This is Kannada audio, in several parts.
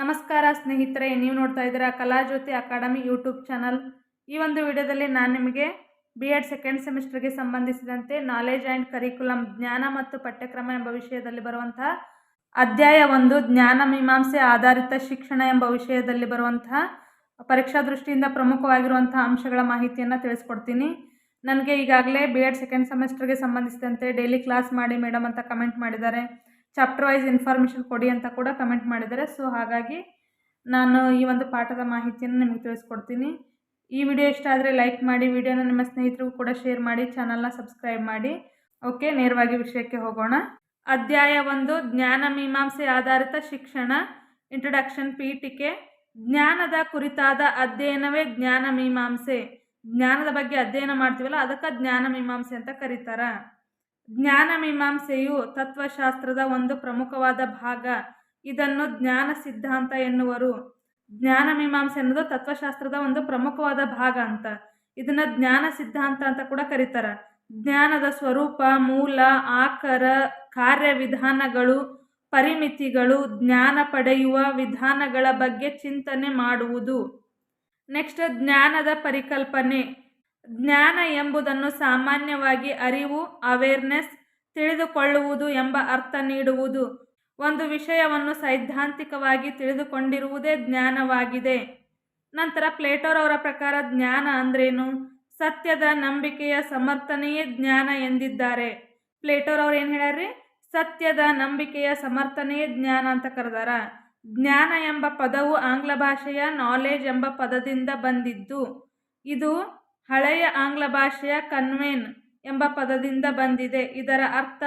ನಮಸ್ಕಾರ ಸ್ನೇಹಿತರೆ, ನೀವು ನೋಡ್ತಾ ಇದ್ದೀರಾ ಕಲಾಜ್ಯೋತಿ ಅಕಾಡೆಮಿ ಯೂಟ್ಯೂಬ್ ಚಾನಲ್. ಈ ಒಂದು ವಿಡಿಯೋದಲ್ಲಿ ನಾನು ನಿಮಗೆ ಬಿ ಎಡ್ ಸೆಕೆಂಡ್ ಸೆಮಿಸ್ಟರ್ಗೆ ಸಂಬಂಧಿಸಿದಂತೆ ನಾಲೆಜ್ ಆ್ಯಂಡ್ ಕರಿಕ್ಯುಲಮ್ ಜ್ಞಾನ ಮತ್ತು ಪಠ್ಯಕ್ರಮ ಎಂಬ ವಿಷಯದಲ್ಲಿ ಬರುವಂತಹ ಅಧ್ಯಾಯ ಒಂದು, ಜ್ಞಾನ ಮೀಮಾಂಸೆ ಆಧಾರಿತ ಶಿಕ್ಷಣ ಎಂಬ ವಿಷಯದಲ್ಲಿ ಬರುವಂತಹ ಪರೀಕ್ಷಾ ದೃಷ್ಟಿಯಿಂದ ಪ್ರಮುಖವಾಗಿರುವಂತಹ ಅಂಶಗಳ ಮಾಹಿತಿಯನ್ನು ತಿಳಿಸ್ಕೊಡ್ತೀನಿ. ನನಗೆ ಈಗಾಗಲೇ ಬಿ ಎಡ್ ಸೆಕೆಂಡ್ ಸೆಮಿಸ್ಟರ್ಗೆ ಸಂಬಂಧಿಸಿದಂತೆ ಡೈಲಿ ಕ್ಲಾಸ್ ಮಾಡಿ ಮೇಡಮ್ ಅಂತ ಕಮೆಂಟ್ ಮಾಡಿದ್ದಾರೆ. ಚಾಪ್ಟರ್ ವೈಸ್ ಇನ್ಫಾರ್ಮೇಷನ್ ಕೊಡಿ ಅಂತ ಕೂಡ ಕಮೆಂಟ್ ಮಾಡಿದ್ದಾರೆ. ಸೊ ಹಾಗಾಗಿ ನಾನು ಈ ಒಂದು ಪಾಠದ ಮಾಹಿತಿಯನ್ನು ನಿಮಗೆ ತಿಳಿಸ್ಕೊಡ್ತೀನಿ. ಈ ವಿಡಿಯೋ ಇಷ್ಟ ಆದರೆ ಲೈಕ್ ಮಾಡಿ ವಿಡಿಯೋನ ನಿಮ್ಮ ಸ್ನೇಹಿತರಿಗೂ ಕೂಡ ಶೇರ್ ಮಾಡಿ ಚಾನಲ್ನ ಸಬ್ಸ್ಕ್ರೈಬ್ ಮಾಡಿ. ಓಕೆ ನೇರವಾಗಿ ವಿಷಯಕ್ಕೆ ಹೋಗೋಣ. ಅಧ್ಯಾಯ ಒಂದು, ಜ್ಞಾನ ಮೀಮಾಂಸೆ ಆಧಾರಿತ ಶಿಕ್ಷಣ ಇಂಟ್ರಡಕ್ಷನ್ ಪೀಠಿಕೆ. ಜ್ಞಾನದ ಕುರಿತಾದ ಅಧ್ಯಯನವೇ ಜ್ಞಾನ ಮೀಮಾಂಸೆ. ಜ್ಞಾನದ ಬಗ್ಗೆ ಅಧ್ಯಯನ ಮಾಡ್ತೀವಲ್ಲ, ಅದಕ್ಕೆ ಜ್ಞಾನ ಮೀಮಾಂಸೆ ಅಂತ ಕರೀತಾರ. ಜ್ಞಾನ ಮೀಮಾಂಸೆಯು ತತ್ವಶಾಸ್ತ್ರದ ಒಂದು ಪ್ರಮುಖವಾದ ಭಾಗ. ಇದನ್ನು ಜ್ಞಾನ ಸಿದ್ಧಾಂತ ಎನ್ನುವರು. ಜ್ಞಾನ ಮೀಮಾಂಸೆ ಅನ್ನೋದು ತತ್ವಶಾಸ್ತ್ರದ ಒಂದು ಪ್ರಮುಖವಾದ ಭಾಗ ಅಂತ. ಇದನ್ನ ಜ್ಞಾನ ಸಿದ್ಧಾಂತ ಅಂತ ಕೂಡ ಕರೀತಾರ. ಜ್ಞಾನದ ಸ್ವರೂಪ, ಮೂಲ, ಆಕರ, ಕಾರ್ಯವಿಧಾನಗಳು, ಪರಿಮಿತಿಗಳು, ಜ್ಞಾನ ಪಡೆಯುವ ವಿಧಾನಗಳ ಬಗ್ಗೆ ಚಿಂತನೆ ಮಾಡುವುದು. ನೆಕ್ಸ್ಟ್, ಜ್ಞಾನದ ಪರಿಕಲ್ಪನೆ. ಜ್ಞಾನ ಎಂಬುದನ್ನು ಸಾಮಾನ್ಯವಾಗಿ ಅರಿವು ಅವೇರ್ನೆಸ್ ತಿಳಿದುಕೊಳ್ಳುವುದು ಎಂಬ ಅರ್ಥ ನೀಡುವುದು. ಒಂದು ವಿಷಯವನ್ನು ಸೈದ್ಧಾಂತಿಕವಾಗಿ ತಿಳಿದುಕೊಂಡಿರುವುದೇ ಜ್ಞಾನವಾಗಿದೆ. ನಂತರ ಪ್ಲೇಟೋರವರ ಪ್ರಕಾರ ಜ್ಞಾನ ಅಂದ್ರೇನು? ಸತ್ಯದ ನಂಬಿಕೆಯ ಸಮರ್ಥನೆಯೇ ಜ್ಞಾನ ಎಂದಿದ್ದಾರೆ. ಪ್ಲೇಟೋರವ್ರು ಏನು ಹೇಳ್ಯಾರ್ರಿ? ಸತ್ಯದ ನಂಬಿಕೆಯ ಸಮರ್ಥನೆಯೇ ಜ್ಞಾನ ಅಂತ ಕರೆದಾರ. ಜ್ಞಾನ ಎಂಬ ಪದವು ಆಂಗ್ಲ ಭಾಷೆಯ ನಾಲೆಜ್ ಎಂಬ ಪದದಿಂದ ಬಂದಿದ್ದು. ಇದು ಹಳೆಯ ಆಂಗ್ಲ ಭಾಷೆಯ ಕನ್ವೇನ್ ಎಂಬ ಪದದಿಂದ ಬಂದಿದೆ. ಇದರ ಅರ್ಥ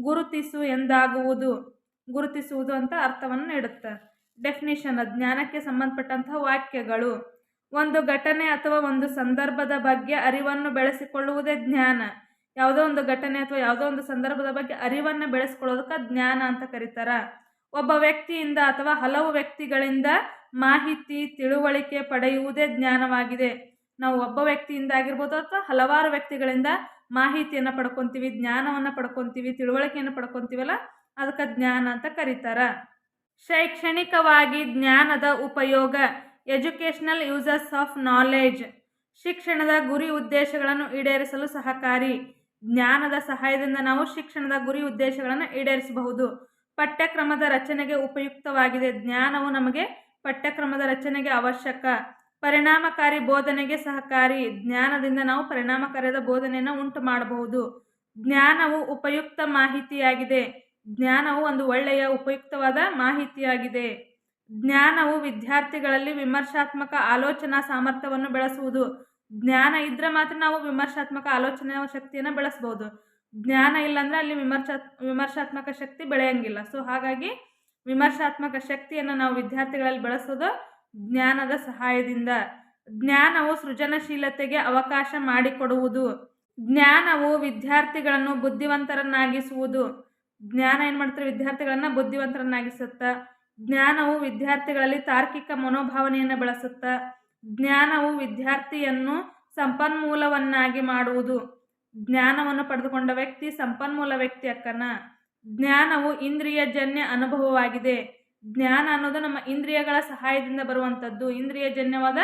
ಗುರುತಿಸು ಎಂದಾಗುವುದು. ಗುರುತಿಸುವುದು ಅಂತ ಅರ್ಥವನ್ನು ನೀಡುತ್ತೆ. ಡೆಫಿನಿಷನ್, ಜ್ಞಾನಕ್ಕೆ ಸಂಬಂಧಪಟ್ಟಂತಹ ವಾಕ್ಯಗಳು. ಒಂದು ಘಟನೆ ಅಥವಾ ಒಂದು ಸಂದರ್ಭದ ಬಗ್ಗೆ ಅರಿವನ್ನು ಬೆಳೆಸಿಕೊಳ್ಳುವುದೇ ಜ್ಞಾನ. ಯಾವುದೋ ಒಂದು ಘಟನೆ ಅಥವಾ ಯಾವುದೋ ಒಂದು ಸಂದರ್ಭದ ಬಗ್ಗೆ ಅರಿವನ್ನು ಬೆಳೆಸ್ಕೊಳ್ಳೋದಕ್ಕೆ ಜ್ಞಾನ ಅಂತ ಕರೀತಾರ. ಒಬ್ಬ ವ್ಯಕ್ತಿಯಿಂದ ಅಥವಾ ಹಲವು ವ್ಯಕ್ತಿಗಳಿಂದ ಮಾಹಿತಿ, ತಿಳುವಳಿಕೆ ಪಡೆಯುವುದೇ ಜ್ಞಾನವಾಗಿದೆ. ನಾವು ಒಬ್ಬ ವ್ಯಕ್ತಿಯಿಂದ ಆಗಿರ್ಬೋದು ಅಥವಾ ಹಲವಾರು ವ್ಯಕ್ತಿಗಳಿಂದ ಮಾಹಿತಿಯನ್ನು ಪಡ್ಕೊತೀವಿ, ಜ್ಞಾನವನ್ನು ಪಡ್ಕೊತೀವಿ, ತಿಳುವಳಿಕೆಯನ್ನು ಪಡ್ಕೊತೀವಲ್ಲ, ಅದಕ್ಕೆ ಜ್ಞಾನ ಅಂತ ಕರೀತಾರ. ಶೈಕ್ಷಣಿಕವಾಗಿ ಜ್ಞಾನದ ಉಪಯೋಗ, ಎಜುಕೇಷನಲ್ ಯೂಸಸ್ ಆಫ್ ನಾಲೆಜ್ ಶಿಕ್ಷಣದ ಗುರಿ ಉದ್ದೇಶಗಳನ್ನು ಈಡೇರಿಸಲು ಸಹಕಾರಿ, ಜ್ಞಾನದ ಸಹಾಯದಿಂದ ನಾವು ಶಿಕ್ಷಣದ ಗುರಿ ಉದ್ದೇಶಗಳನ್ನು ಈಡೇರಿಸಬಹುದು. ಪಠ್ಯಕ್ರಮದ ರಚನೆಗೆ ಉಪಯುಕ್ತವಾಗಿದೆ, ಜ್ಞಾನವು ನಮಗೆ ಪಠ್ಯಕ್ರಮದ ರಚನೆಗೆ ಅವಶ್ಯಕ. ಪರಿಣಾಮಕಾರಿ ಬೋಧನೆಗೆ ಸಹಕಾರಿ. ಜ್ಞಾನದಿಂದ ನಾವು ಪರಿಣಾಮಕಾರಿಯಾದ ಬೋಧನೆಯನ್ನು ಉಂಟು ಮಾಡಬಹುದು. ಜ್ಞಾನವು ಉಪಯುಕ್ತ ಮಾಹಿತಿಯಾಗಿದೆ. ಜ್ಞಾನವು ಒಂದು ಒಳ್ಳೆಯ, ಉಪಯುಕ್ತವಾದ ಮಾಹಿತಿಯಾಗಿದೆ. ಜ್ಞಾನವು ವಿದ್ಯಾರ್ಥಿಗಳಲ್ಲಿ ವಿಮರ್ಶಾತ್ಮಕ ಆಲೋಚನಾ ಸಾಮರ್ಥ್ಯವನ್ನು ಬೆಳೆಸುವುದು. ಜ್ಞಾನ ಇದ್ರೆ ಮಾತ್ರ ನಾವು ವಿಮರ್ಶಾತ್ಮಕ ಆಲೋಚನಾ ಶಕ್ತಿಯನ್ನು ಬೆಳೆಸ್ಬೋದು. ಜ್ಞಾನ ಇಲ್ಲಾಂದ್ರೆ ಅಲ್ಲಿ ವಿಮರ್ಶಾ, ವಿಮರ್ಶಾತ್ಮಕ ಶಕ್ತಿ ಬೆಳೆಯಂಗಿಲ್ಲ. ಸೊ ಹಾಗಾಗಿ ವಿಮರ್ಶಾತ್ಮಕ ಶಕ್ತಿಯನ್ನು ನಾವು ವಿದ್ಯಾರ್ಥಿಗಳಲ್ಲಿ ಬೆಳೆಸೋದು ಜ್ಞಾನದ ಸಹಾಯದಿಂದ. ಜ್ಞಾನವು ಸೃಜನಶೀಲತೆಗೆ ಅವಕಾಶ ಮಾಡಿಕೊಡುವುದು. ಜ್ಞಾನವು ವಿದ್ಯಾರ್ಥಿಗಳನ್ನು ಬುದ್ಧಿವಂತರನ್ನಾಗಿಸುವುದು. ಜ್ಞಾನ ಏನು ಮಾಡ್ತಾರೆ ವಿದ್ಯಾರ್ಥಿಗಳನ್ನು ಬುದ್ಧಿವಂತರನ್ನಾಗಿಸುತ್ತಾ. ಜ್ಞಾನವು ವಿದ್ಯಾರ್ಥಿಗಳಲ್ಲಿ ತಾರ್ಕಿಕ ಮನೋಭಾವನೆಯನ್ನು ಬೆಳೆಸುತ್ತಾ. ಜ್ಞಾನವು ವಿದ್ಯಾರ್ಥಿಯನ್ನು ಸಂಪನ್ಮೂಲವನ್ನಾಗಿ ಮಾಡುವುದು. ಜ್ಞಾನವನ್ನು ಪಡೆದುಕೊಂಡ ವ್ಯಕ್ತಿ ಸಂಪನ್ಮೂಲ ವ್ಯಕ್ತಿ ಅಕ್ಕನ. ಜ್ಞಾನವು ಇಂದ್ರಿಯಜನ್ಯ ಅನುಭವವಾಗಿದೆ. ಜ್ಞಾನ ಅನ್ನೋದು ನಮ್ಮ ಇಂದ್ರಿಯಗಳ ಸಹಾಯದಿಂದ ಬರುವಂಥದ್ದು, ಇಂದ್ರಿಯಜನ್ಯವಾದ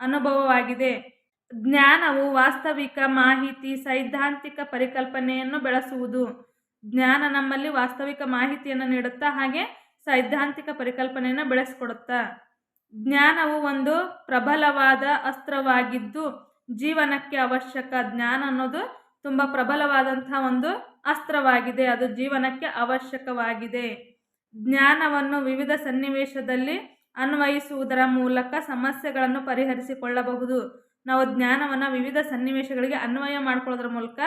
ಅನುಭವವಾಗಿದೆ. ಜ್ಞಾನವು ವಾಸ್ತವಿಕ ಮಾಹಿತಿ, ಸೈದ್ಧಾಂತಿಕ ಪರಿಕಲ್ಪನೆಯನ್ನು ಬೆಳೆಸುವುದು. ಜ್ಞಾನ ನಮ್ಮಲ್ಲಿ ವಾಸ್ತವಿಕ ಮಾಹಿತಿಯನ್ನು ನೀಡುತ್ತಾ ಹಾಗೆ ಸೈದ್ಧಾಂತಿಕ ಪರಿಕಲ್ಪನೆಯನ್ನು ಬೆಳೆಸಿಕೊಡುತ್ತಾ. ಜ್ಞಾನವು ಒಂದು ಪ್ರಬಲವಾದ ಅಸ್ತ್ರವಾಗಿದ್ದು, ಜೀವನಕ್ಕೆ ಅವಶ್ಯಕ ಜ್ಞಾನ ಅನ್ನೋದು ತುಂಬ ಪ್ರಬಲವಾದಂತಹ ಒಂದು ಅಸ್ತ್ರವಾಗಿದೆ. ಅದು ಜೀವನಕ್ಕೆ ಅವಶ್ಯಕವಾಗಿದೆ. ಜ್ಞಾನವನ್ನು ವಿವಿಧ ಸನ್ನಿವೇಶದಲ್ಲಿ ಅನ್ವಯಿಸುವುದರ ಮೂಲಕ ಸಮಸ್ಯೆಗಳನ್ನು ಪರಿಹರಿಸಿಕೊಳ್ಳಬಹುದು. ನಾವು ಜ್ಞಾನವನ್ನು ವಿವಿಧ ಸನ್ನಿವೇಶಗಳಿಗೆ ಅನ್ವಯ ಮಾಡಿಕೊಳ್ಳೋದ್ರ ಮೂಲಕ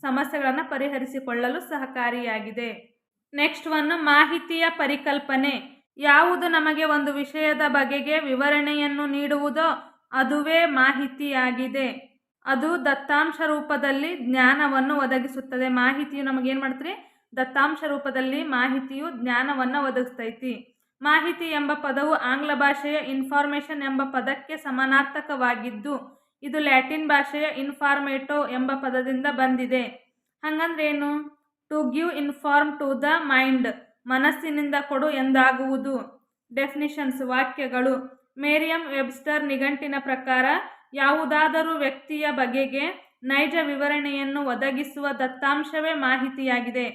ಸಮಸ್ಯೆಗಳನ್ನು ಪರಿಹರಿಸಿಕೊಳ್ಳಲು ಸಹಕಾರಿಯಾಗಿದೆ. ನೆಕ್ಸ್ಟ್ ಒಂದು ಮಾಹಿತಿಯ ಪರಿಕಲ್ಪನೆ. ಯಾವುದು ನಮಗೆ ಒಂದು ವಿಷಯದ ಬಗೆಗೆ ವಿವರಣೆಯನ್ನು ನೀಡುವುದೋ ಅದುವೇ ಮಾಹಿತಿಯಾಗಿದೆ. ಅದು ದತ್ತಾಂಶ ರೂಪದಲ್ಲಿ ಜ್ಞಾನವನ್ನು ಒದಗಿಸುತ್ತದೆ. ಮಾಹಿತಿಯು ನಮಗೇನು ಮಾಡ್ತೀರಿ ದತ್ತಾಂಶ ರೂಪದಲ್ಲಿ ಮಾಹಿತಿಯು ಜ್ಞಾನವನ್ನು ಒದಗಿಸ್ತೈತಿ. ಮಾಹಿತಿ ಎಂಬ ಪದವು ಆಂಗ್ಲ ಭಾಷೆಯ ಇನ್ಫಾರ್ಮೇಷನ್ ಎಂಬ ಪದಕ್ಕೆ ಸಮಾನಾರ್ಥಕವಾಗಿದ್ದು, ಇದು ಲ್ಯಾಟಿನ್ ಭಾಷೆಯ ಇನ್ಫಾರ್ಮೇಟೋ ಎಂಬ ಪದದಿಂದ ಬಂದಿದೆ. ಹಂಗಂದ್ರೆ ಏನು to give inform to the mind ಮನಸ್ಸಿನಿಂದ ಕೊಡು ಎಂದಾಗುವುದು. ಡೆಫಿನಿಷನ್ಸ್ ವಾಕ್ಯಗಳು. ಮೇರಿಯಂ ವೆಬ್ಸ್ಟರ್ ನಿಘಂಟಿನ ಪ್ರಕಾರ, ಯಾವುದಾದರೂ ವ್ಯಕ್ತಿಯ ಬಗೆಗೆ ನೈಜ ವಿವರಣೆಯನ್ನು ಒದಗಿಸುವ ದತ್ತಾಂಶವೇ ಮಾಹಿತಿಯಾಗಿದೆ.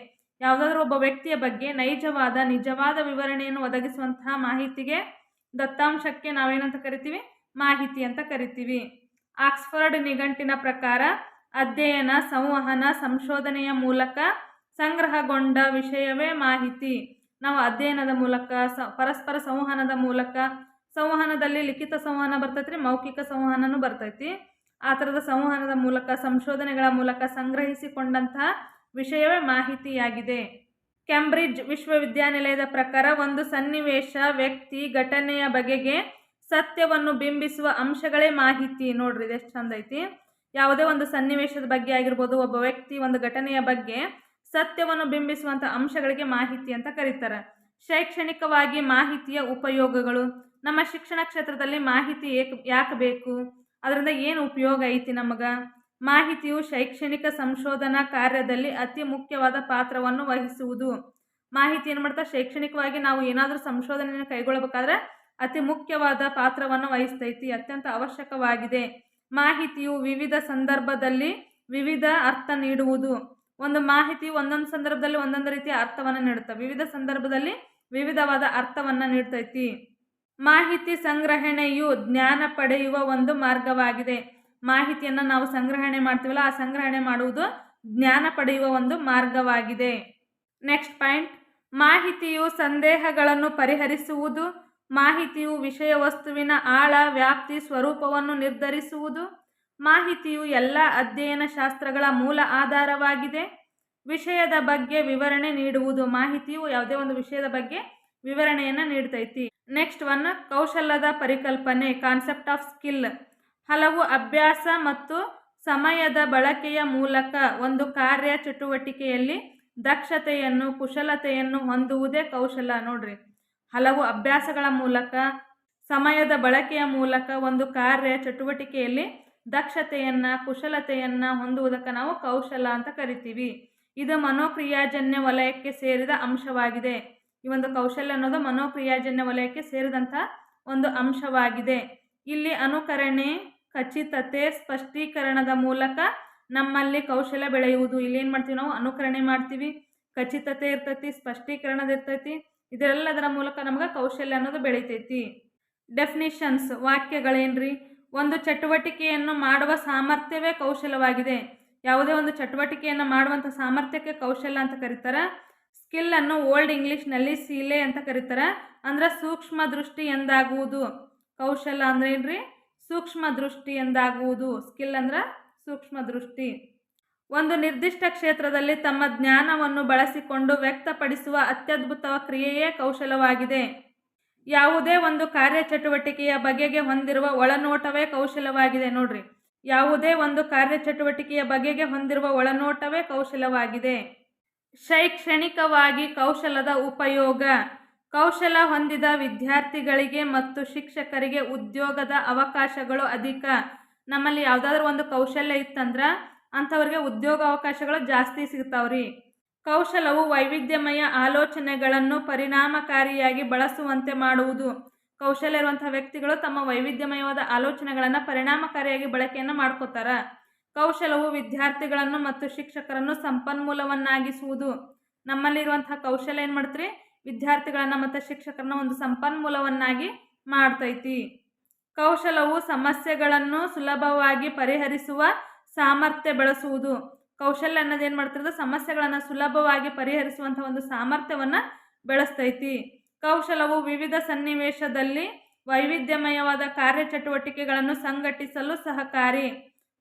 ಯಾವುದಾದ್ರೂ ಒಬ್ಬ ವ್ಯಕ್ತಿಯ ಬಗ್ಗೆ ನೈಜವಾದ, ನಿಜವಾದ ವಿವರಣೆಯನ್ನು ಒದಗಿಸುವಂತಹ ಮಾಹಿತಿಗೆ ದತ್ತಾಂಶಕ್ಕೆ ನಾವೇನಂತ ಕರಿತೀವಿ? ಮಾಹಿತಿ ಅಂತ ಕರಿತೀವಿ. ಆಕ್ಸ್ಫರ್ಡ್ ನಿಘಂಟಿನ ಪ್ರಕಾರ ಅಧ್ಯಯನ, ಸಂವಹನ, ಸಂಶೋಧನೆಯ ಮೂಲಕ ಸಂಗ್ರಹಗೊಂಡ ವಿಷಯವೇ ಮಾಹಿತಿ. ನಾವು ಅಧ್ಯಯನದ ಮೂಲಕ, ಸ, ಪರಸ್ಪರ ಸಂವಹನದ ಮೂಲಕ, ಸಂವಹನದಲ್ಲಿ ಲಿಖಿತ ಸಂವಹನ ಬರ್ತೈತಿ ಮೌಖಿಕ ಸಂವಹನನೂ ಬರ್ತೈತಿ. ಆ ಥರದ ಸಂವಹನದ ಮೂಲಕ, ಸಂಶೋಧನೆಗಳ ಮೂಲಕ ಸಂಗ್ರಹಿಸಿಕೊಂಡಂತಹ ವಿಷಯವೇ ಮಾಹಿತಿಯಾಗಿದೆ. ಕ್ಯಾಂಬ್ರಿಡ್ಜ್ ವಿಶ್ವವಿದ್ಯಾನಿಲಯದ ಪ್ರಕಾರ ಒಂದು ಸನ್ನಿವೇಶ, ವ್ಯಕ್ತಿ, ಘಟನೆಯ ಬಗೆಗೆ ಸತ್ಯವನ್ನು ಬಿಂಬಿಸುವ ಅಂಶಗಳೇ ಮಾಹಿತಿ. ನೋಡ್ರಿ ಇದೆಷ್ಟು ಚಂದ ಐತಿ. ಯಾವುದೇ ಒಂದು ಸನ್ನಿವೇಶದ ಬಗ್ಗೆ ಆಗಿರ್ಬೋದು, ಒಬ್ಬ ವ್ಯಕ್ತಿ ಒಂದು ಘಟನೆಯ ಬಗ್ಗೆ ಸತ್ಯವನ್ನು ಬಿಂಬಿಸುವಂಥ ಅಂಶಗಳಿಗೆ ಮಾಹಿತಿ ಅಂತ ಕರೀತಾರೆ. ಶೈಕ್ಷಣಿಕವಾಗಿ ಮಾಹಿತಿಯ ಉಪಯೋಗಗಳು. ನಮ್ಮ ಶಿಕ್ಷಣ ಕ್ಷೇತ್ರದಲ್ಲಿ ಮಾಹಿತಿ ಏಕ್ ಯಾಕೆ ಬೇಕು? ಅದರಿಂದ ಏನು ಉಪಯೋಗ ಐತಿ ನಮಗೆ? ಮಾಹಿತಿಯು ಶೈಕ್ಷಣಿಕ ಸಂಶೋಧನಾ ಕಾರ್ಯದಲ್ಲಿ ಅತಿ ಮುಖ್ಯವಾದ ಪಾತ್ರವನ್ನು ವಹಿಸುವುದು. ಮಾಹಿತಿ ಏನು ಮಾಡ್ತಾ, ಶೈಕ್ಷಣಿಕವಾಗಿ ನಾವು ಏನಾದರೂ ಸಂಶೋಧನೆಯನ್ನು ಕೈಗೊಳ್ಳಬೇಕಾದ್ರೆ ಅತಿ ಮುಖ್ಯವಾದ ಪಾತ್ರವನ್ನು ವಹಿಸ್ತೈತಿ, ಅತ್ಯಂತ ಅವಶ್ಯಕವಾಗಿದೆ. ಮಾಹಿತಿಯು ವಿವಿಧ ಸಂದರ್ಭದಲ್ಲಿ ವಿವಿಧ ಅರ್ಥ ನೀಡುವುದು. ಒಂದು ಮಾಹಿತಿ ಒಂದೊಂದು ಸಂದರ್ಭದಲ್ಲಿ ಒಂದೊಂದು ರೀತಿಯ ಅರ್ಥವನ್ನು ನೀಡುತ್ತೆ, ವಿವಿಧ ಸಂದರ್ಭದಲ್ಲಿ ವಿವಿಧವಾದ ಅರ್ಥವನ್ನು ನೀಡ್ತೈತಿ. ಮಾಹಿತಿ ಸಂಗ್ರಹಣೆಯು ಜ್ಞಾನ ಪಡೆಯುವ ಒಂದು ಮಾರ್ಗವಾಗಿದೆ. ಮಾಹಿತಿಯನ್ನು ನಾವು ಸಂಗ್ರಹಣೆ ಮಾಡ್ತೀವಲ್ಲ, ಆ ಸಂಗ್ರಹಣೆ ಮಾಡುವುದು ಜ್ಞಾನ ಪಡೆಯುವ ಒಂದು ಮಾರ್ಗವಾಗಿದೆ. ನೆಕ್ಸ್ಟ್ ಪಾಯಿಂಟ್, ಮಾಹಿತಿಯು ಸಂದೇಹಗಳನ್ನು ಪರಿಹರಿಸುವುದು, ಮಾಹಿತಿಯು ವಿಷಯ ವಸ್ತುವಿನ ಆಳ, ವ್ಯಾಪ್ತಿ, ಸ್ವರೂಪವನ್ನು ನಿರ್ಧರಿಸುವುದು, ಮಾಹಿತಿಯು ಎಲ್ಲ ಅಧ್ಯಯನ ಶಾಸ್ತ್ರಗಳ ಮೂಲ ಆಧಾರವಾಗಿದೆ. ವಿಷಯದ ಬಗ್ಗೆ ವಿವರಣೆ ನೀಡುವುದು, ಮಾಹಿತಿಯು ಯಾವುದೇ ಒಂದು ವಿಷಯದ ಬಗ್ಗೆ ವಿವರಣೆಯನ್ನು ನೀಡ್ತೈತಿ. ನೆಕ್ಸ್ಟ್ ಒನ್ ಕೌಶಲ್ಯದ ಪರಿಕಲ್ಪನೆ ಕಾನ್ಸೆಪ್ಟ್ ಆಫ್ ಸ್ಕಿಲ್ ಹಲವು ಅಭ್ಯಾಸ ಮತ್ತು ಸಮಯದ ಬಳಕೆಯ ಮೂಲಕ ಒಂದು ಕಾರ್ಯ ಚಟುವಟಿಕೆಯಲ್ಲಿ ದಕ್ಷತೆಯನ್ನು, ಕುಶಲತೆಯನ್ನು ಹೊಂದುವುದೇ ಕೌಶಲ ನೋಡ್ರಿ. ಹಲವು ಅಭ್ಯಾಸಗಳ ಮೂಲಕ, ಸಮಯದ ಬಳಕೆಯ ಮೂಲಕ ಒಂದು ಕಾರ್ಯ ಚಟುವಟಿಕೆಯಲ್ಲಿ ದಕ್ಷತೆಯನ್ನು, ಕುಶಲತೆಯನ್ನು ಹೊಂದುವುದಕ್ಕೆ ನಾವು ಕೌಶಲ ಅಂತ ಕರಿತೀವಿ. ಇದು ಮನೋಕ್ರಿಯಾಜನ್ಯ ವಲಯಕ್ಕೆ ಸೇರಿದ ಅಂಶವಾಗಿದೆ. ಈ ಒಂದು ಕೌಶಲ್ಯ ಅನ್ನೋದು ಮನೋಕ್ರಿಯಾಜನ್ಯ ವಲಯಕ್ಕೆ ಸೇರಿದಂಥ ಒಂದು ಅಂಶವಾಗಿದೆ. ಇಲ್ಲಿ ಅನುಕರಣೆ ಖಚಿತತೆ, ಸ್ಪಷ್ಟೀಕರಣದ ಮೂಲಕ ನಮ್ಮಲ್ಲಿ ಕೌಶಲ್ಯ ಬೆಳೆಯುವುದು. ಇಲ್ಲಿ ಏನು ಮಾಡ್ತೀವಿ ನಾವು? ಅನುಕರಣೆ ಮಾಡ್ತೀವಿ. ಖಚಿತತೆ ಇರ್ತೈತಿ, ಸ್ಪಷ್ಟೀಕರಣದ ಇರ್ತೈತಿ. ಇದೆಲ್ಲದರ ಮೂಲಕ ನಮ್ಗೆ ಕೌಶಲ್ಯ ಅನ್ನೋದು ಬೆಳಿತೈತಿ. ಡೆಫಿನಿಷನ್ಸ್, ವಾಕ್ಯಗಳೇನ್ರಿ? ಒಂದು ಚಟುವಟಿಕೆಯನ್ನು ಮಾಡುವ ಸಾಮರ್ಥ್ಯವೇ ಕೌಶಲ್ಯವಾಗಿದೆ ಯಾವುದೇ ಒಂದು ಚಟುವಟಿಕೆಯನ್ನು ಮಾಡುವಂಥ ಸಾಮರ್ಥ್ಯಕ್ಕೆ ಕೌಶಲ್ಯ ಅಂತ ಕರೀತಾರೆ. ಸ್ಕಿಲ್ಲನ್ನು ಓಲ್ಡ್ ಇಂಗ್ಲೀಷ್ನಲ್ಲಿ ಸೀಲೆ ಅಂತ ಕರೀತಾರೆ. ಅಂದ್ರೆ ಸೂಕ್ಷ್ಮ ದೃಷ್ಟಿ ಎಂದಾಗುವುದು. ಕೌಶಲ್ಯ ಅಂದ್ರೆ ಏನ್ರಿ ಸೂಕ್ಷ್ಮ ದೃಷ್ಟಿ ಎಂದಾಗುವುದು. ಸ್ಕಿಲ್ ಅಂದ್ರೆ ಸೂಕ್ಷ್ಮ ದೃಷ್ಟಿ. ಒಂದು ನಿರ್ದಿಷ್ಟ ಕ್ಷೇತ್ರದಲ್ಲಿ ತಮ್ಮ ಜ್ಞಾನವನ್ನು ಬಳಸಿಕೊಂಡು ವ್ಯಕ್ತಪಡಿಸುವ ಅತ್ಯದ್ಭುತ ಕ್ರಿಯೆಯೇ ಕೌಶಲವಾಗಿದೆ. ಯಾವುದೇ ಒಂದು ಕಾರ್ಯಚಟುವಟಿಕೆಯ ಬಗೆಗೆ ಹೊಂದಿರುವ ಒಳನೋಟವೇ ಕೌಶಲವಾಗಿದೆ ನೋಡ್ರಿ. ಯಾವುದೇ ಒಂದು ಕಾರ್ಯಚಟುವಟಿಕೆಯ ಬಗೆಗೆ ಹೊಂದಿರುವ ಒಳನೋಟವೇ ಕೌಶಲವಾಗಿದೆ. ಶೈಕ್ಷಣಿಕವಾಗಿ ಕೌಶಲದ ಉಪಯೋಗ. ಕೌಶಲ ಹೊಂದಿದ ವಿದ್ಯಾರ್ಥಿಗಳಿಗೆ ಮತ್ತು ಶಿಕ್ಷಕರಿಗೆ ಉದ್ಯೋಗದ ಅವಕಾಶಗಳು ಅಧಿಕ. ನಮ್ಮಲ್ಲಿ ಯಾವುದಾದ್ರೂ ಒಂದು ಕೌಶಲ್ಯ ಇತ್ತಂದ್ರೆ ಅಂಥವ್ರಿಗೆ ಉದ್ಯೋಗ ಅವಕಾಶಗಳು ಜಾಸ್ತಿ ಸಿಗ್ತಾವ್ರಿ. ಕೌಶಲವು ವೈವಿಧ್ಯಮಯ ಆಲೋಚನೆಗಳನ್ನು ಪರಿಣಾಮಕಾರಿಯಾಗಿ ಬಳಸುವಂತೆ ಮಾಡುವುದು. ಕೌಶಲ್ಯ ಇರುವಂಥ ವ್ಯಕ್ತಿಗಳು ತಮ್ಮ ವೈವಿಧ್ಯಮಯವಾದ ಆಲೋಚನೆಗಳನ್ನು ಪರಿಣಾಮಕಾರಿಯಾಗಿ ಬಳಕೆಯನ್ನು ಮಾಡ್ಕೋತಾರೆ. ಕೌಶಲವು ವಿದ್ಯಾರ್ಥಿಗಳನ್ನು ಮತ್ತು ಶಿಕ್ಷಕರನ್ನು ಸಂಪನ್ಮೂಲವನ್ನಾಗಿಸುವುದು. ನಮ್ಮಲ್ಲಿರುವಂತಹ ಕೌಶಲ್ಯ ಏನು ಮಾಡ್ತೀರಿ? ವಿದ್ಯಾರ್ಥಿಗಳನ್ನು ಮತ್ತು ಶಿಕ್ಷಕರನ್ನ ಒಂದು ಸಂಪನ್ಮೂಲವನ್ನಾಗಿ ಮಾಡ್ತೈತಿ. ಕೌಶಲವು ಸಮಸ್ಯೆಗಳನ್ನು ಸುಲಭವಾಗಿ ಪರಿಹರಿಸುವ ಸಾಮರ್ಥ್ಯ ಬೆಳೆಸುವುದು. ಕೌಶಲ್ಯ ಅನ್ನೋದು ಏನು ಮಾಡ್ತಿರೋದು? ಸಮಸ್ಯೆಗಳನ್ನು ಸುಲಭವಾಗಿ ಪರಿಹರಿಸುವಂಥ ಒಂದು ಸಾಮರ್ಥ್ಯವನ್ನು ಬೆಳೆಸ್ತೈತಿ. ಕೌಶಲವು ವಿವಿಧ ಸನ್ನಿವೇಶದಲ್ಲಿ ವೈವಿಧ್ಯಮಯವಾದ ಕಾರ್ಯಚಟುವಟಿಕೆಗಳನ್ನು ಸಂಘಟಿಸಲು ಸಹಕಾರಿ.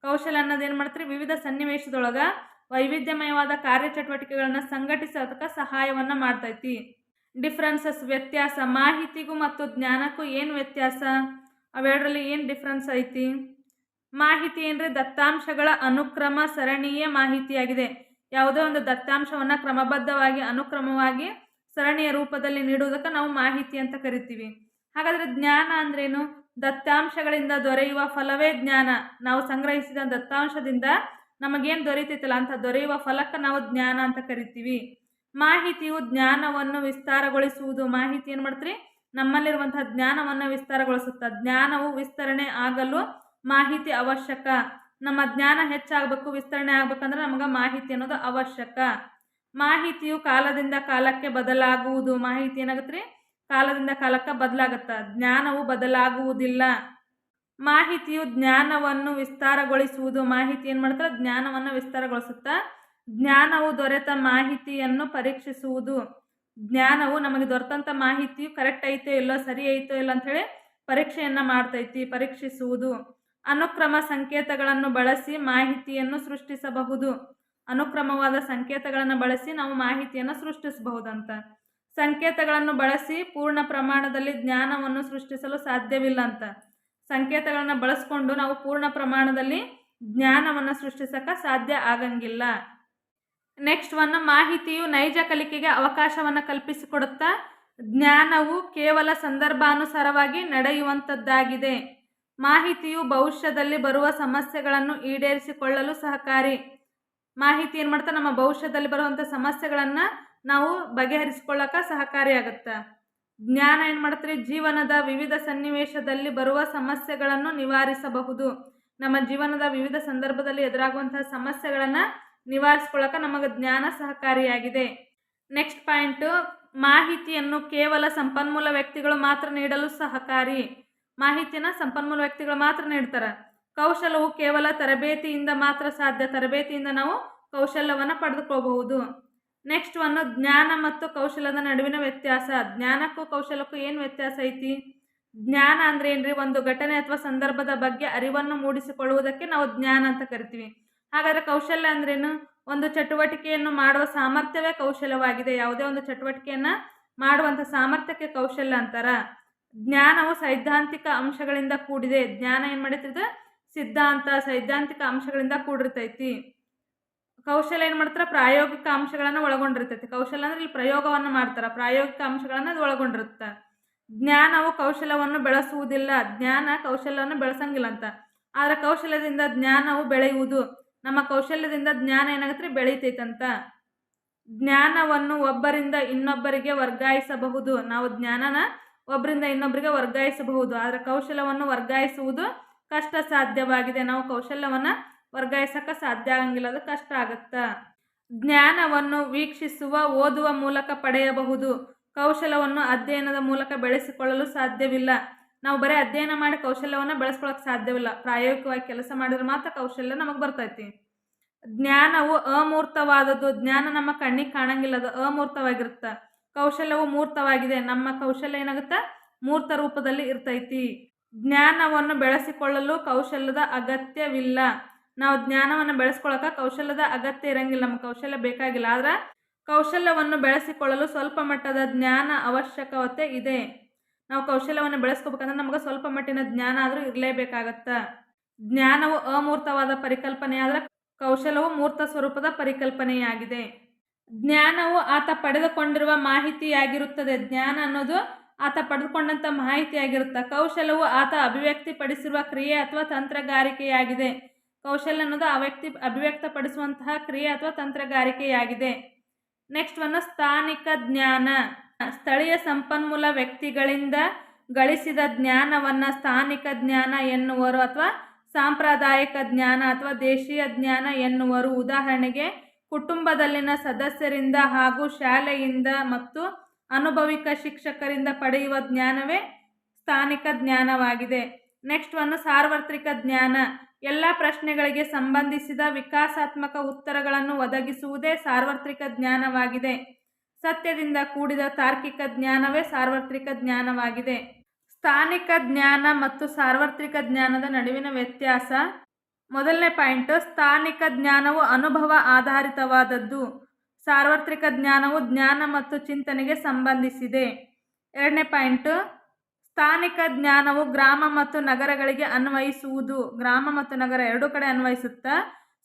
ಕೌಶಲ ಏನು ಮಾಡ್ತೀರಿ? ವಿವಿಧ ಸನ್ನಿವೇಶದೊಳಗೆ ವೈವಿಧ್ಯಮಯವಾದ ಕಾರ್ಯಚಟುವಟಿಕೆಗಳನ್ನು ಸಂಘಟಿಸೋದಕ್ಕೆ ಸಹಾಯವನ್ನು ಮಾಡ್ತೈತಿ. ಡಿಫ್ರೆನ್ಸಸ್ ವ್ಯತ್ಯಾಸ, ಮಾಹಿತಿಗೂ ಮತ್ತು ಜ್ಞಾನಕ್ಕೂ ಏನು ವ್ಯತ್ಯಾಸ? ಅವೆರಡರಲ್ಲಿ ಏನು ಡಿಫ್ರೆನ್ಸ್ ಐತಿ? ಮಾಹಿತಿ ಅಂದರೆ ದತ್ತಾಂಶಗಳ ಅನುಕ್ರಮ ಸರಣಿಯೇ ಮಾಹಿತಿಯಾಗಿದೆ. ಯಾವುದೋ ಒಂದು ದತ್ತಾಂಶವನ್ನು ಕ್ರಮಬದ್ಧವಾಗಿ, ಅನುಕ್ರಮವಾಗಿ ಸರಣಿಯ ರೂಪದಲ್ಲಿ ನೀಡುವುದಕ್ಕೆ ನಾವು ಮಾಹಿತಿ ಅಂತ ಕರಿತೀವಿ. ಹಾಗಾದರೆ ಜ್ಞಾನ ಅಂದ್ರೇನು? ದತ್ತಾಂಶಗಳಿಂದ ದೊರೆಯುವ ಫಲವೇ ಜ್ಞಾನ. ನಾವು ಸಂಗ್ರಹಿಸಿದ ದತ್ತಾಂಶದಿಂದ ನಮಗೇನು ದೊರೆಯುತ್ತಿತ್ತಲ್ಲ ಅಂತ ದೊರೆಯುವ ಫಲಕ್ಕೆ ನಾವು ಜ್ಞಾನ ಅಂತ ಕರಿತೀವಿ. ಮಾಹಿತಿಯು ಜ್ಞಾನವನ್ನು ವಿಸ್ತಾರಗೊಳಿಸುವುದು. ಮಾಹಿತಿ ಏನು ಮಾಡ್ತೀರಿ? ನಮ್ಮಲ್ಲಿರುವಂತಹ ಜ್ಞಾನವನ್ನು ವಿಸ್ತಾರಗೊಳಿಸುತ್ತೆ, ಜ್ಞಾನವು ವಿಸ್ತರಣೆ ಆಗಲು ಮಾಹಿತಿ ಅವಶ್ಯಕ. ನಮ್ಮ ಜ್ಞಾನ ಹೆಚ್ಚಾಗಬೇಕು, ವಿಸ್ತರಣೆ ಆಗ್ಬೇಕಂದ್ರೆ ನಮಗೆ ಮಾಹಿತಿ ಅನ್ನೋದು ಅವಶ್ಯಕ. ಮಾಹಿತಿಯು ಕಾಲದಿಂದ ಕಾಲಕ್ಕೆ ಬದಲಾಗುವುದು. ಮಾಹಿತಿ ಏನಾಗುತ್ತೆ ಕಾಲದಿಂದ ಕಾಲಕ್ಕೆ ಬದಲಾಗತ್ತೆ. ಜ್ಞಾನವು ಬದಲಾಗುವುದಿಲ್ಲ. ಮಾಹಿತಿಯು ಜ್ಞಾನವನ್ನು ವಿಸ್ತಾರಗೊಳಿಸುವುದು. ಮಾಹಿತಿ ಏನು ಮಾಡ್ತಾರೆ? ಜ್ಞಾನವನ್ನು ವಿಸ್ತಾರಗೊಳಿಸುತ್ತಾ ಜ್ಞಾನವು ದೊರೆತ ಮಾಹಿತಿಯನ್ನು ಪರೀಕ್ಷಿಸುವುದು. ಜ್ಞಾನವು ನಮಗೆ ದೊರೆತಂಥ ಮಾಹಿತಿಯು ಕರೆಕ್ಟ್ ಐತೋ ಇಲ್ಲೋ, ಸರಿ ಐತೋ ಇಲ್ಲ ಅಂಥೇಳಿ ಪರೀಕ್ಷೆಯನ್ನು ಮಾಡ್ತೈತಿ, ಪರೀಕ್ಷಿಸುವುದು. ಅನುಕ್ರಮ ಸಂಕೇತಗಳನ್ನು ಬಳಸಿ ಮಾಹಿತಿಯನ್ನು ಸೃಷ್ಟಿಸಬಹುದು. ಅನುಕ್ರಮವಾದ ಸಂಕೇತಗಳನ್ನು ಬಳಸಿ ನಾವು ಮಾಹಿತಿಯನ್ನು ಸೃಷ್ಟಿಸಬಹುದಂತ. ಸಂಕೇತಗಳನ್ನು ಬಳಸಿ ಪೂರ್ಣ ಪ್ರಮಾಣದಲ್ಲಿ ಜ್ಞಾನವನ್ನು ಸೃಷ್ಟಿಸಲು ಸಾಧ್ಯವಿಲ್ಲ ಅಂತ ಸಂಕೇತಗಳನ್ನು ಬಳಸ್ಕೊಂಡು ನಾವು ಪೂರ್ಣ ಪ್ರಮಾಣದಲ್ಲಿ ಜ್ಞಾನವನ್ನು ಸೃಷ್ಟಿಸಕ್ಕೆ ಸಾಧ್ಯ ಆಗಂಗಿಲ್ಲ. ನೆಕ್ಸ್ಟ್ ಒಂದು ಮಾಹಿತಿಯು ನೈಜ ಕಲಿಕೆಗೆ ಅವಕಾಶವನ್ನು ಕಲ್ಪಿಸಿಕೊಡುತ್ತಾ, ಜ್ಞಾನವು ಕೇವಲ ಸಂದರ್ಭಾನುಸಾರವಾಗಿ ನಡೆಯುವಂಥದ್ದಾಗಿದೆ ಮಾಹಿತಿಯು ಭವಿಷ್ಯದಲ್ಲಿ ಬರುವ ಸಮಸ್ಯೆಗಳನ್ನು ಈಡೇರಿಸಿಕೊಳ್ಳಲು ಸಹಕಾರಿ. ಮಾಹಿತಿ ಏನು ಮಾಡ್ತಾ, ನಮ್ಮ ಭವಿಷ್ಯದಲ್ಲಿ ಬರುವಂಥ ಸಮಸ್ಯೆಗಳನ್ನು ನಾವು ಬಗೆಹರಿಸಿಕೊಳ್ಳಕ್ಕೆ ಸಹಕಾರಿಯಾಗುತ್ತೆ. ಜ್ಞಾನ ಏನು ಮಾಡ್ತಾರೆ, ಜೀವನದ ವಿವಿಧ ಸನ್ನಿವೇಶದಲ್ಲಿ ಬರುವ ಸಮಸ್ಯೆಗಳನ್ನು ನಿವಾರಿಸಬಹುದು. ನಮ್ಮ ಜೀವನದ ವಿವಿಧ ಸಂದರ್ಭದಲ್ಲಿ ಎದುರಾಗುವಂತಹ ಸಮಸ್ಯೆಗಳನ್ನು ನಿವಾರಿಸ್ಕೊಳ್ಳೋಕೆ ನಮಗೆ ಜ್ಞಾನ ಸಹಕಾರಿಯಾಗಿದೆ. ನೆಕ್ಸ್ಟ್ ಪಾಯಿಂಟು, ಮಾಹಿತಿಯನ್ನು ಕೇವಲ ಸಂಪನ್ಮೂಲ ವ್ಯಕ್ತಿಗಳು ಮಾತ್ರ ನೀಡಲು ಸಹಕಾರಿ. ಮಾಹಿತಿನ ಸಂಪನ್ಮೂಲ ವ್ಯಕ್ತಿಗಳು ಮಾತ್ರ ನೀಡ್ತಾರೆ. ಕೌಶಲವು ಕೇವಲ ತರಬೇತಿಯಿಂದ ಮಾತ್ರ ಸಾಧ್ಯ. ತರಬೇತಿಯಿಂದ ನಾವು ಕೌಶಲ್ಯವನ್ನು ಪಡೆದುಕೋಬಹುದು ನೆಕ್ಸ್ಟ್ ಒಂದು ಜ್ಞಾನ ಮತ್ತು ಕೌಶಲ್ಯದ ನಡುವಿನ ವ್ಯತ್ಯಾಸ. ಜ್ಞಾನಕ್ಕೂ ಕೌಶಲಕ್ಕೂ ಏನು ವ್ಯತ್ಯಾಸ ಐತಿ? ಜ್ಞಾನ ಅಂದ್ರೆ ಏನ್ರಿ ಒಂದು ಘಟನೆ ಅಥವಾ ಸಂದರ್ಭದ ಬಗ್ಗೆ ಅರಿವನ್ನು ಮೂಡಿಸಿಕೊಳ್ಳುವುದಕ್ಕೆ ನಾವು ಜ್ಞಾನ ಅಂತ ಕರಿತೀವಿ. ಹಾಗಾದ್ರೆ ಕೌಶಲ್ಯ ಅಂದ್ರೇನು? ಒಂದು ಚಟುವಟಿಕೆಯನ್ನು ಮಾಡುವ ಸಾಮರ್ಥ್ಯವೇ ಕೌಶಲ್ಯವಾಗಿದೆ. ಯಾವುದೇ ಒಂದು ಚಟುವಟಿಕೆಯನ್ನು ಮಾಡುವಂಥ ಸಾಮರ್ಥ್ಯಕ್ಕೆ ಕೌಶಲ್ಯ ಅಂತಾರ. ಜ್ಞಾನವು ಸೈದ್ಧಾಂತಿಕ ಅಂಶಗಳಿಂದ ಕೂಡಿದೆ. ಜ್ಞಾನ ಏನು ಮಾಡಿರ್ತದೆ ಸಿದ್ಧಾಂತ, ಸೈದ್ಧಾಂತಿಕ ಅಂಶಗಳಿಂದ ಕೂಡಿರ್ತೈತಿ. ಕೌಶಲ್ಯ ಏನು ಮಾಡ್ತಾರೆ? ಪ್ರಾಯೋಗಿಕ ಅಂಶಗಳನ್ನು ಒಳಗೊಂಡಿರ್ತೈತಿ. ಕೌಶಲ್ಯ ಅಂದ್ರೆ ಇಲ್ಲಿ ಪ್ರಯೋಗವನ್ನು ಮಾಡ್ತಾರೆ. ಪ್ರಾಯೋಗಿಕ ಅಂಶಗಳನ್ನು ಅದು ಒಳಗೊಂಡಿರುತ್ತೆ. ಜ್ಞಾನವು ಕೌಶಲ್ಯವನ್ನು ಬೆಳೆಸುವುದಿಲ್ಲ. ಜ್ಞಾನ ಕೌಶಲ್ಯವನ್ನು ಬೆಳೆಸಂಗಿಲ್ಲ ಅಂತ. ಆದರೆ ಕೌಶಲ್ಯದಿಂದ ಜ್ಞಾನವು ಬೆಳೆಯುವುದು. ನಮ್ಮ ಕೌಶಲ್ಯದಿಂದ ಜ್ಞಾನ ಏನಾಗುತ್ತೆ? ಬೆಳೀತೈತಂತ. ಜ್ಞಾನವನ್ನು ಒಬ್ಬರಿಂದ ಇನ್ನೊಬ್ಬರಿಗೆ ವರ್ಗಾಯಿಸಬಹುದು. ನಾವು ಜ್ಞಾನನ ಒಬ್ಬರಿಂದ ಇನ್ನೊಬ್ಬರಿಗೆ ವರ್ಗಾಯಿಸಬಹುದು. ಆದರೆ ಕೌಶಲ್ಯವನ್ನು ವರ್ಗಾಯಿಸುವುದು ಕಷ್ಟ ಸಾಧ್ಯವಾಗಿದೆ. ನಾವು ಕೌಶಲ್ಯವನ್ನು ವರ್ಗಾಯಿಸಕ್ಕೆ ಸಾಧ್ಯ ಆಗಂಗಿಲ್ಲ. ಅದು ಕಷ್ಟ ಆಗುತ್ತಾ. ಜ್ಞಾನವನ್ನು ವೀಕ್ಷಿಸುವ, ಓದುವ ಮೂಲಕ ಪಡೆಯಬಹುದು. ಕೌಶಲವನ್ನು ಅಧ್ಯಯನದ ಮೂಲಕ ಬೆಳೆಸಿಕೊಳ್ಳಲು ಸಾಧ್ಯವಿಲ್ಲ. ನಾವು ಬರೀ ಅಧ್ಯಯನ ಮಾಡಿ ಕೌಶಲ್ಯವನ್ನು ಬೆಳೆಸ್ಕೊಳಕ್ಕೆ ಸಾಧ್ಯವಿಲ್ಲ. ಪ್ರಾಯೋಗಿಕವಾಗಿ ಕೆಲಸ ಮಾಡಿದ್ರೆ ಮಾತ್ರ ಕೌಶಲ್ಯ ನಮಗೆ ಬರ್ತೈತಿ. ಜ್ಞಾನವು ಅಮೂರ್ತವಾದದ್ದು. ಜ್ಞಾನ ನಮ್ಮ ಕಣ್ಣಿಗೆ ಕಾಣಂಗಿಲ್ಲ. ಅದು ಅಮೂರ್ತವಾಗಿರುತ್ತೆ. ಕೌಶಲ್ಯವು ಮೂರ್ತವಾಗಿದೆ. ನಮ್ಮ ಕೌಶಲ್ಯ ಏನಾಗುತ್ತೆ? ಮೂರ್ತ ರೂಪದಲ್ಲಿ ಇರ್ತೈತಿ. ಜ್ಞಾನವನ್ನು ಬೆಳೆಸಿಕೊಳ್ಳಲು ಕೌಶಲ್ಯದ ಅಗತ್ಯವಿಲ್ಲ. ನಾವು ಜ್ಞಾನವನ್ನು ಬೆಳೆಸ್ಕೊಳಕ ಕೌಶಲ್ಯದ ಅಗತ್ಯ ಇರಂಗಿಲ್ಲ. ನಮ್ಮ ಕೌಶಲ್ಯ ಬೇಕಾಗಿಲ್ಲ. ಆದ್ರೆ ಕೌಶಲ್ಯವನ್ನು ಬೆಳೆಸಿಕೊಳ್ಳಲು ಸ್ವಲ್ಪ ಮಟ್ಟದ ಜ್ಞಾನ ಅವಶ್ಯಕತೆ ಇದೆ. ನಾವು ಕೌಶಲ್ಯವನ್ನು ಬೆಳೆಸ್ಕೋಬೇಕಂದ್ರೆ ನಮಗೆ ಸ್ವಲ್ಪ ಮಟ್ಟಿನ ಜ್ಞಾನ ಆದರೂ ಇರಲೇಬೇಕಾಗತ್ತೆ? ಜ್ಞಾನವು ಅಮೂರ್ತವಾದ ಪರಿಕಲ್ಪನೆ ಆದರೆ ಕೌಶಲವು ಮೂರ್ತ ಸ್ವರೂಪದ ಪರಿಕಲ್ಪನೆಯಾಗಿದೆ. ಜ್ಞಾನವು ಆತ ಪಡೆದುಕೊಂಡಿರುವ ಮಾಹಿತಿಯಾಗಿರುತ್ತದೆ. ಜ್ಞಾನ ಅನ್ನೋದು ಆತ ಪಡೆದುಕೊಂಡಂಥ ಮಾಹಿತಿಯಾಗಿರುತ್ತೆ. ಕೌಶಲವು ಆತ ಅಭಿವ್ಯಕ್ತಿಪಡಿಸಿರುವ ಕ್ರಿಯೆ ಅಥವಾ ತಂತ್ರಗಾರಿಕೆಯಾಗಿದೆ. ಕೌಶಲ್ಯ ಅನ್ನೋದು ಅವ್ಯಕ್ತಿ ವ್ಯಕ್ತಿ ಅಭಿವ್ಯಕ್ತಪಡಿಸುವಂತಹ ಕ್ರಿಯೆ ಅಥವಾ ತಂತ್ರಗಾರಿಕೆಯಾಗಿದೆ. ನೆಕ್ಸ್ಟ್ ಒಂದು ಸ್ಥಾನಿಕ ಜ್ಞಾನ. ಸ್ಥಳೀಯ ಸಂಪನ್ಮೂಲ ವ್ಯಕ್ತಿಗಳಿಂದ ಗಳಿಸಿದ ಜ್ಞಾನವನ್ನು ಸ್ಥಾನಿಕ ಜ್ಞಾನ ಎನ್ನುವರು ಅಥವಾ ಸಾಂಪ್ರದಾಯಿಕ ಜ್ಞಾನ ಅಥವಾ ದೇಶೀಯ ಜ್ಞಾನ ಎನ್ನುವರು. ಉದಾಹರಣೆಗೆ, ಕುಟುಂಬದಲ್ಲಿನ ಸದಸ್ಯರಿಂದ ಹಾಗೂ ಶಾಲೆಯಿಂದ ಮತ್ತು ಅನುಭವಿಕ ಶಿಕ್ಷಕರಿಂದ ಪಡೆಯುವ ಜ್ಞಾನವೇ ಸ್ಥಾನಿಕ ಜ್ಞಾನವಾಗಿದೆ. ನೆಕ್ಸ್ಟ್ ಒಂದು ಸಾರ್ವತ್ರಿಕ ಜ್ಞಾನ. ಎಲ್ಲ ಪ್ರಶ್ನೆಗಳಿಗೆ ಸಂಬಂಧಿಸಿದ ವಿಕಾಸಾತ್ಮಕ ಉತ್ತರಗಳನ್ನು ಒದಗಿಸುವುದೇ ಸಾರ್ವತ್ರಿಕ ಜ್ಞಾನವಾಗಿದೆ. ಸತ್ಯದಿಂದ ಕೂಡಿದ ತಾರ್ಕಿಕ ಜ್ಞಾನವೇ ಸಾರ್ವತ್ರಿಕ ಜ್ಞಾನವಾಗಿದೆ. ಸ್ಥಾನಿಕ ಜ್ಞಾನ ಮತ್ತು ಸಾರ್ವತ್ರಿಕ ಜ್ಞಾನದ ನಡುವಿನ ವ್ಯತ್ಯಾಸ. ಮೊದಲನೇ ಪಾಯಿಂಟ್, ಸ್ಥಾನಿಕ ಜ್ಞಾನವು ಅನುಭವ ಆಧಾರಿತವಾದದ್ದು. ಸಾರ್ವತ್ರಿಕ ಜ್ಞಾನವು ಜ್ಞಾನ ಮತ್ತು ಚಿಂತನೆಗೆ ಸಂಬಂಧಿಸಿದೆ. ಎರಡನೇ ಪಾಯಿಂಟ್, ಸ್ಥಾನಿಕ ಜ್ಞಾನವು ಗ್ರಾಮ ಮತ್ತು ನಗರಗಳಿಗೆ ಅನ್ವಯಿಸುವುದು. ಗ್ರಾಮ ಮತ್ತು ನಗರ ಎರಡೂ ಕಡೆ ಅನ್ವಯಿಸುತ್ತಾ,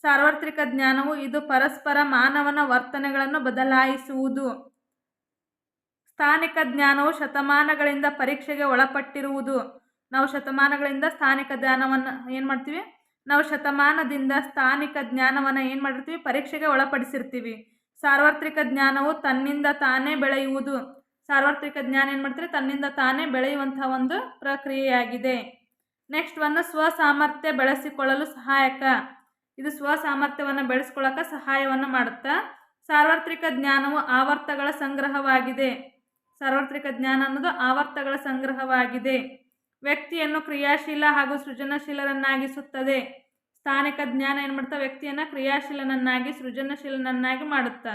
ಸಾರ್ವತ್ರಿಕ ಜ್ಞಾನವು ಇದು ಪರಸ್ಪರ ಮಾನವನ ವರ್ತನೆಗಳನ್ನು ಬದಲಾಯಿಸುವುದು. ಸ್ಥಾನಿಕ ಜ್ಞಾನವು ಶತಮಾನಗಳಿಂದ ಪರೀಕ್ಷೆಗೆ ಒಳಪಟ್ಟಿರುವುದು. ನಾವು ಶತಮಾನಗಳಿಂದ ಸ್ಥಾನಿಕ ಜ್ಞಾನವನ್ನು ಏನು ಮಾಡ್ತೀವಿ? ನಾವು ಶತಮಾನದಿಂದ ಸ್ಥಾನಿಕ ಜ್ಞಾನವನ್ನು ಏನು ಮಾಡಿರ್ತೀವಿ? ಪರೀಕ್ಷೆಗೆ ಒಳಪಡಿಸಿರ್ತೀವಿ. ಸಾರ್ವತ್ರಿಕ ಜ್ಞಾನವು ತನ್ನಿಂದ ತಾನೇ ಬೆಳೆಯುವುದು. ಸಾರ್ವತ್ರಿಕ ಜ್ಞಾನ ಏನು ಮಾಡ್ತಾರೆ? ತನ್ನಿಂದ ತಾನೇ ಬೆಳೆಯುವಂತಹ ಒಂದು ಪ್ರಕ್ರಿಯೆಯಾಗಿದೆ. ನೆಕ್ಸ್ಟ್ ಒಂದು ಸ್ವಸಾಮರ್ಥ್ಯ ಬೆಳೆಸಿಕೊಳ್ಳಲು ಸಹಾಯಕ. ಇದು ಸ್ವಸಾಮರ್ಥ್ಯವನ್ನು ಬೆಳೆಸ್ಕೊಳ್ಳೋಕೆ ಸಹಾಯವನ್ನು ಮಾಡುತ್ತಾ, ಸಾರ್ವತ್ರಿಕ ಜ್ಞಾನವು ಆವರ್ತಗಳ ಸಂಗ್ರಹವಾಗಿದೆ. ಸಾರ್ವತ್ರಿಕ ಜ್ಞಾನ ಅನ್ನೋದು ಆವರ್ತಗಳ ಸಂಗ್ರಹವಾಗಿದೆ. ವ್ಯಕ್ತಿಯನ್ನು ಕ್ರಿಯಾಶೀಲ ಹಾಗೂ ಸೃಜನಶೀಲರನ್ನಾಗಿಸುತ್ತದೆ. ಸ್ಥಾನಿಕ ಜ್ಞಾನ ಏನು ಮಾಡ್ತಾ, ವ್ಯಕ್ತಿಯನ್ನು ಕ್ರಿಯಾಶೀಲನನ್ನಾಗಿ, ಸೃಜನಶೀಲನನ್ನಾಗಿ ಮಾಡುತ್ತಾ.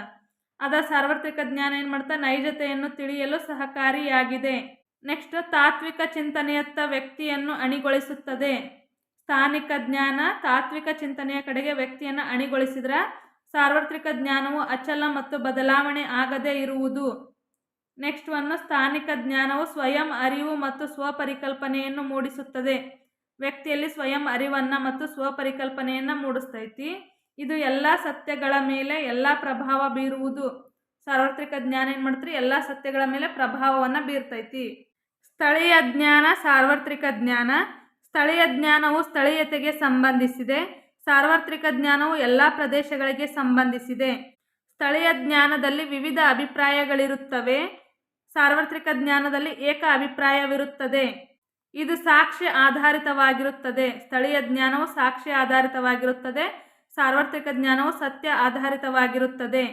ಅದ ಸಾರ್ವತ್ರಿಕ ಜ್ಞಾನ ಏನು ಮಾಡ್ತಾ, ನೈಜತೆಯನ್ನು ತಿಳಿಯಲು ಸಹಕಾರಿಯಾಗಿದೆ. ನೆಕ್ಸ್ಟ್, ತಾತ್ವಿಕ ಚಿಂತನೆಯತ್ತ ವ್ಯಕ್ತಿಯನ್ನು ಅಣಿಗೊಳಿಸುತ್ತದೆ. ಸ್ಥಾನಿಕ ಜ್ಞಾನ ತಾತ್ವಿಕ ಚಿಂತನೆಯ ಕಡೆಗೆ ವ್ಯಕ್ತಿಯನ್ನು ಅಣಿಗೊಳಿಸಿದ್ರ ಸಾರ್ವತ್ರಿಕ ಜ್ಞಾನವು ಅಚಲ ಮತ್ತು ಬದಲಾವಣೆ ಆಗದೇ ಇರುವುದು. ನೆಕ್ಸ್ಟ್ ಒನ್ ಸ್ಥಾನಿಕ ಜ್ಞಾನವು ಸ್ವಯಂ ಅರಿವು ಮತ್ತು ಸ್ವಪರಿಕಲ್ಪನೆಯನ್ನು ಮೂಡಿಸುತ್ತದೆ. ವ್ಯಕ್ತಿಯಲ್ಲಿ ಸ್ವಯಂ ಅರಿವನ್ನು ಮತ್ತು ಸ್ವಪರಿಕಲ್ಪನೆಯನ್ನು ಮೂಡಿಸ್ತೈತಿ. ಇದು ಎಲ್ಲ ಸತ್ಯಗಳ ಮೇಲೆ ಎಲ್ಲ ಪ್ರಭಾವ ಬೀರುವುದು. ಸಾರ್ವತ್ರಿಕ ಜ್ಞಾನ ಏನು ಮಾಡ್ತೀರಿ? ಎಲ್ಲ ಸತ್ಯಗಳ ಮೇಲೆ ಪ್ರಭಾವವನ್ನು ಬೀರ್ತೈತಿ. ಸ್ಥಳೀಯ ಜ್ಞಾನ, ಸಾರ್ವತ್ರಿಕ ಜ್ಞಾನ. ಸ್ಥಳೀಯ ಜ್ಞಾನವು ಸ್ಥಳೀಯತೆಗೆ ಸಂಬಂಧಿಸಿದೆ. ಸಾರ್ವತ್ರಿಕ ಜ್ಞಾನವು ಎಲ್ಲ ಪ್ರದೇಶಗಳಿಗೆ ಸಂಬಂಧಿಸಿದೆ. ಸ್ಥಳೀಯ ಜ್ಞಾನದಲ್ಲಿ ವಿವಿಧ ಅಭಿಪ್ರಾಯಗಳಿರುತ್ತವೆ. ಸಾರ್ವತ್ರಿಕ ಜ್ಞಾನದಲ್ಲಿ ಏಕ ಅಭಿಪ್ರಾಯವಿರುತ್ತದೆ. ಇದು ಸಾಕ್ಷ್ಯ ಆಧಾರಿತವಾಗಿರುತ್ತದೆ. ಸ್ಥಳೀಯ ಜ್ಞಾನವು ಸಾಕ್ಷ್ಯ ಆಧಾರಿತವಾಗಿರುತ್ತದೆ. ಸಾರ್ವತ್ರಿಕ ಜ್ಞಾನವು ಸತ್ಯ ಆಧಾರಿತವಾಗಿರುತ್ತದೆ.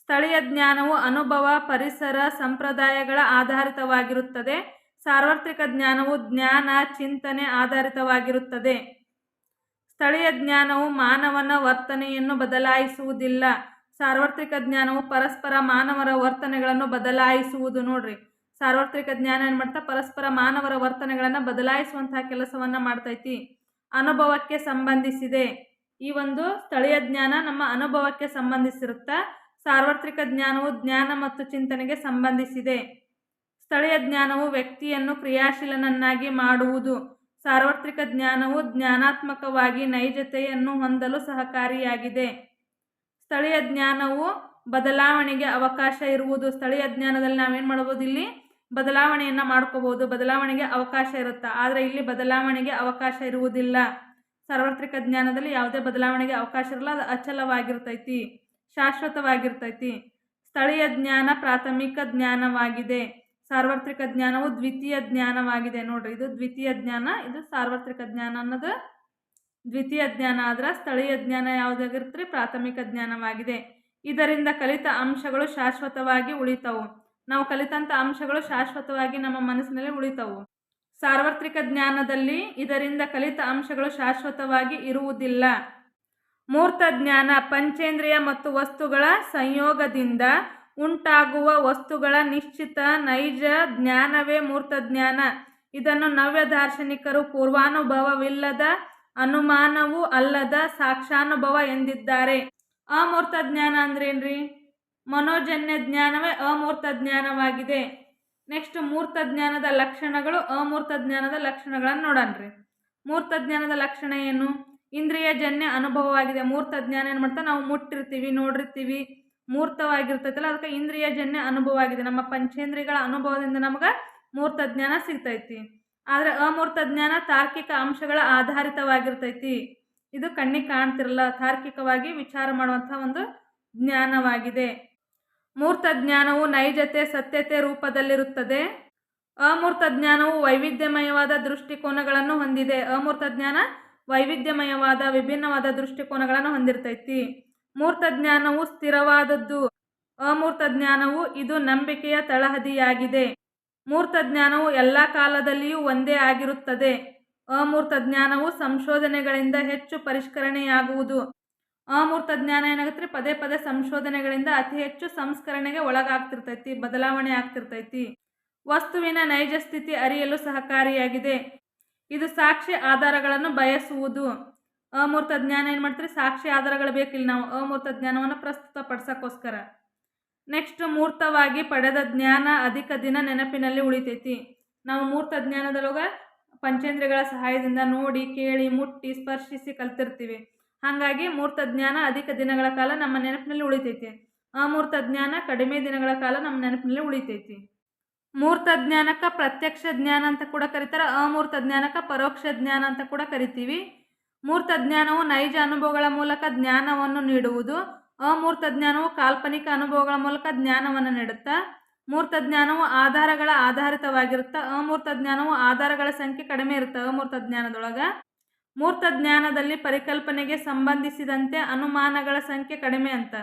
ಸ್ಥಳೀಯ ಜ್ಞಾನವು ಅನುಭವ, ಪರಿಸರ, ಸಂಪ್ರದಾಯಗಳ ಆಧಾರಿತವಾಗಿರುತ್ತದೆ. ಸಾರ್ವತ್ರಿಕ ಜ್ಞಾನವು ಜ್ಞಾನ, ಚಿಂತನೆ ಆಧಾರಿತವಾಗಿರುತ್ತದೆ. ಸ್ಥಳೀಯ ಜ್ಞಾನವು ಮಾನವನ ವರ್ತನೆಯನ್ನು ಬದಲಾಯಿಸುವುದಿಲ್ಲ. ಸಾರ್ವತ್ರಿಕ ಜ್ಞಾನವು ಪರಸ್ಪರ ಮಾನವರ ವರ್ತನೆಗಳನ್ನು ಬದಲಾಯಿಸುವುದು ನೋಡ್ರಿ. ಸಾರ್ವತ್ರಿಕ ಜ್ಞಾನ ಏನು ಮಾಡ್ತಾ, ಪರಸ್ಪರ ಮಾನವರ ವರ್ತನೆಗಳನ್ನು ಬದಲಾಯಿಸುವಂತಹ ಕೆಲಸವನ್ನು ಮಾಡ್ತೈತಿ. ಅನುಭವಕ್ಕೆ ಸಂಬಂಧಿಸಿದೆ. ಈ ಒಂದು ಸ್ಥಳೀಯ ಜ್ಞಾನ ನಮ್ಮ ಅನುಭವಕ್ಕೆ ಸಂಬಂಧಿಸಿರುತ್ತಾ ಸಾರ್ವತ್ರಿಕ ಜ್ಞಾನವು ಜ್ಞಾನ ಮತ್ತು ಚಿಂತನೆಗೆ ಸಂಬಂಧಿಸಿದೆ. ಸ್ಥಳೀಯ ಜ್ಞಾನವು ವ್ಯಕ್ತಿಯನ್ನು ಕ್ರಿಯಾಶೀಲನನ್ನಾಗಿ ಮಾಡುವುದು. ಸಾರ್ವತ್ರಿಕ ಜ್ಞಾನವು ಜ್ಞಾನಾತ್ಮಕವಾಗಿ ನೈಜತೆಯನ್ನು ಹೊಂದಲು ಸಹಕಾರಿಯಾಗಿದೆ. ಸ್ಥಳೀಯ ಜ್ಞಾನವು ಬದಲಾವಣೆಗೆ ಅವಕಾಶ ಇರುವುದು. ಸ್ಥಳೀಯ ಜ್ಞಾನದಲ್ಲಿ ನಾವೇನು ಮಾಡ್ಬೋದು ಇಲ್ಲಿ? ಬದಲಾವಣೆಯನ್ನು ಮಾಡ್ಕೋಬೋದು. ಬದಲಾವಣೆಗೆ ಅವಕಾಶ ಇರುತ್ತೆ? ಆದರೆ ಇಲ್ಲಿ ಬದಲಾವಣೆಗೆ ಅವಕಾಶ ಇರುವುದಿಲ್ಲ. ಸಾರ್ವತ್ರಿಕ ಜ್ಞಾನದಲ್ಲಿ ಯಾವುದೇ ಬದಲಾವಣೆಗೆ ಅವಕಾಶ ಇರಲ್ಲ. ಅದು ಅಚಲವಾಗಿರ್ತೈತಿ, ಶಾಶ್ವತವಾಗಿರ್ತೈತಿ. ಸ್ಥಳೀಯ ಜ್ಞಾನ ಪ್ರಾಥಮಿಕ ಜ್ಞಾನವಾಗಿದೆ. ಸಾರ್ವತ್ರಿಕ ಜ್ಞಾನವು ದ್ವಿತೀಯ ಜ್ಞಾನವಾಗಿದೆ. ನೋಡ್ರಿ, ಇದು ದ್ವಿತೀಯ ಜ್ಞಾನ, ಇದು ಸಾರ್ವತ್ರಿಕ ಜ್ಞಾನ ಅನ್ನೋದು ದ್ವಿತೀಯ ಜ್ಞಾನ ಆದರೆ ಸ್ಥಳೀಯ ಜ್ಞಾನ ಯಾವುದಾಗಿರುತ್ತೆ ಪ್ರಾಥಮಿಕ ಜ್ಞಾನವಾಗಿದೆ. ಇದರಿಂದ ಕಲಿತ ಅಂಶಗಳು ಶಾಶ್ವತವಾಗಿ ಉಳಿತವು. ನಾವು ಕಲಿತಂಥ ಅಂಶಗಳು ಶಾಶ್ವತವಾಗಿ ನಮ್ಮ ಮನಸ್ಸಿನಲ್ಲಿ ಉಳಿತವು. ಸಾರ್ವತ್ರಿಕ ಜ್ಞಾನದಲ್ಲಿ ಇದರಿಂದ ಕಲಿತ ಅಂಶಗಳು ಶಾಶ್ವತವಾಗಿ ಇರುವುದಿಲ್ಲ. ಮೂರ್ತ ಜ್ಞಾನ ಪಂಚೇಂದ್ರಿಯ ಮತ್ತು ವಸ್ತುಗಳ ಸಂಯೋಗದಿಂದ ಉಂಟಾಗುವ ವಸ್ತುಗಳ ನಿಶ್ಚಿತ ನೈಜ ಜ್ಞಾನವೇ ಮೂರ್ತ ಜ್ಞಾನ. ಇದನ್ನು ನವ್ಯ ದಾರ್ಶನಿಕರು ಪೂರ್ವಾನುಭವವಿಲ್ಲದ ಅನುಮಾನವೂ ಅಲ್ಲದ ಸಾಕ್ಷಾನುಭವ ಎಂದಿದ್ದಾರೆ. ಅಮೂರ್ತ ಜ್ಞಾನ ಅಂದ್ರೇನ್ರಿ? ಮನೋಜನ್ಯ ಜ್ಞಾನವೇ ಅಮೂರ್ತ ಜ್ಞಾನವಾಗಿದೆ. ನೆಕ್ಸ್ಟ್ ಮೂರ್ತ ಜ್ಞಾನದ ಲಕ್ಷಣಗಳು ಅಮೂರ್ತ ಜ್ಞಾನದ ಲಕ್ಷಣಗಳನ್ನು ನೋಡನ್ರಿ. ಮೂರ್ತ ಜ್ಞಾನದ ಲಕ್ಷಣ ಏನು? ಇಂದ್ರಿಯಜನ್ಯ ಅನುಭವವಾಗಿದೆ. ಮೂರ್ತ ಜ್ಞಾನ ಏನು ಮಾಡ್ತಾ ನಾವು ಮುಟ್ಟಿರ್ತೀವಿ, ನೋಡಿರ್ತೀವಿ. ಮೂರ್ತವಾಗಿರ್ತೈತಲ್ಲ, ಅದಕ್ಕೆ ಇಂದ್ರಿಯಜನ್ಯ ಅನುಭವ ಆಗಿದೆ ನಮ್ಮ ಪಂಚೇಂದ್ರಿಯಗಳ ಅನುಭವದಿಂದ ನಮಗೆ ಮೂರ್ತ ಜ್ಞಾನ ಸಿಗ್ತೈತಿ. ಆದರೆ ಅಮೂರ್ತ ಜ್ಞಾನ ತಾರ್ಕಿಕ ಅಂಶಗಳ ಆಧಾರಿತವಾಗಿರ್ತೈತಿ. ಇದು ಕಣ್ಣಿಗೆ ಕಾಣ್ತಿರಲ್ಲ, ತಾರ್ಕಿಕವಾಗಿ ವಿಚಾರ ಮಾಡುವಂಥ ಒಂದು ಜ್ಞಾನವಾಗಿದೆ. ಮೂರ್ತ ಜ್ಞಾನವು ನೈಜತೆ, ಸತ್ಯತೆ ರೂಪದಲ್ಲಿರುತ್ತದೆ. ಅಮೂರ್ತ ಜ್ಞಾನವು ವೈವಿಧ್ಯಮಯವಾದ ದೃಷ್ಟಿಕೋನಗಳನ್ನು ಹೊಂದಿದೆ. ಅಮೂರ್ತ ಜ್ಞಾನ ವೈವಿಧ್ಯಮಯವಾದ, ವಿಭಿನ್ನವಾದ ದೃಷ್ಟಿಕೋನಗಳನ್ನು ಹೊಂದಿರ್ತೈತಿ. ಮೂರ್ತ ಜ್ಞಾನವು ಸ್ಥಿರವಾದದ್ದು. ಅಮೂರ್ತ ಜ್ಞಾನವು ಇದು ನಂಬಿಕೆಯ ತಳಹದಿಯಾಗಿದೆ. ಮೂರ್ತ ಜ್ಞಾನವು ಎಲ್ಲ ಕಾಲದಲ್ಲಿಯೂ ಒಂದೇ ಆಗಿರುತ್ತದೆ. ಅಮೂರ್ತ ಜ್ಞಾನವು ಸಂಶೋಧನೆಗಳಿಂದ ಹೆಚ್ಚು ಪರಿಷ್ಕರಣೆಯಾಗುವುದು. ಅಮೂರ್ತ ಜ್ಞಾನ ಏನಾಗುತ್ತೆ ಪದೇ ಪದೇ ಸಂಶೋಧನೆಗಳಿಂದ ಅತಿ ಹೆಚ್ಚು ಸಂಸ್ಕರಣೆಗೆ ಒಳಗಾಗ್ತಿರ್ತೈತಿ, ಬದಲಾವಣೆ ಆಗ್ತಿರ್ತೈತಿ. ವಸ್ತುವಿನ ನೈಜ ಸ್ಥಿತಿ ಅರಿಯಲು ಸಹಕಾರಿಯಾಗಿದೆ. ಇದು ಸಾಕ್ಷಿ ಆಧಾರಗಳನ್ನು ಬಯಸುವುದು. ಅಮೂರ್ತ ಜ್ಞಾನ ಏನು ಮಾಡ್ತೀರಿ? ಸಾಕ್ಷಿ ಆಧಾರಗಳು ಬೇಕಿಲ್ಲ ನಾವು. ಅಮೂರ್ತ ಜ್ಞಾನವನ್ನು ಪ್ರಸ್ತುತಪಡಿಸೋಕ್ಕೋಸ್ಕರ ನೆಕ್ಸ್ಟ್ ಮೂರ್ತವಾಗಿ ಪಡೆದ ಜ್ಞಾನ ಅಧಿಕ ದಿನ ನೆನಪಿನಲ್ಲಿ ಉಳಿತೈತಿ. ನಾವು ಮೂರ್ತ ಜ್ಞಾನದೊಳಗೆ ಪಂಚೇಂದ್ರಿಯಗಳ ಸಹಾಯದಿಂದ ನೋಡಿ, ಕೇಳಿ, ಮುಟ್ಟಿ, ಸ್ಪರ್ಶಿಸಿ ಕಲ್ತಿರ್ತೀವಿ. ಹಾಗಾಗಿ ಮೂರ್ತ ಜ್ಞಾನ ಅಧಿಕ ದಿನಗಳ ಕಾಲ ನಮ್ಮ ನೆನಪಿನಲ್ಲಿ ಉಳಿತೈತಿ. ಅಮೂರ್ತ ಜ್ಞಾನ ಕಡಿಮೆ ದಿನಗಳ ಕಾಲ ನಮ್ಮ ನೆನಪಿನಲ್ಲಿ ಉಳಿತೈತಿ. ಮೂರ್ತ ಜ್ಞಾನಕ್ಕೆ ಪ್ರತ್ಯಕ್ಷ ಜ್ಞಾನ ಅಂತ ಕೂಡ ಕರೀತಾರೆ, ಅಮೂರ್ತ ಜ್ಞಾನಕ್ಕೆ ಪರೋಕ್ಷ ಜ್ಞಾನ ಅಂತ ಕೂಡ ಕರಿತೀವಿ. ಮೂರ್ತ ಜ್ಞಾನವು ನೈಜ ಅನುಭವಗಳ ಮೂಲಕ ಜ್ಞಾನವನ್ನು ನೀಡುವುದು. ಅಮೂರ್ತ ಜ್ಞಾನವು ಕಾಲ್ಪನಿಕ ಅನುಭವಗಳ ಮೂಲಕ ಜ್ಞಾನವನ್ನು ನೀಡುತ್ತಾ ಮೂರ್ತ ಜ್ಞಾನವು ಆಧಾರಗಳ ಆಧಾರಿತವಾಗಿರುತ್ತಾ ಅಮೂರ್ತ ಜ್ಞಾನವು ಆಧಾರಗಳ ಸಂಖ್ಯೆ ಕಡಿಮೆ ಇರುತ್ತೆ ಅಮೂರ್ತ ಜ್ಞಾನದೊಳಗೆ ಮೂರ್ತ ಜ್ಞಾನದಲ್ಲಿ ಪರಿಕಲ್ಪನೆಗೆ ಸಂಬಂಧಿಸಿದಂತೆ ಅನುಮಾನಗಳ ಸಂಖ್ಯೆ ಕಡಿಮೆ ಅಂತ.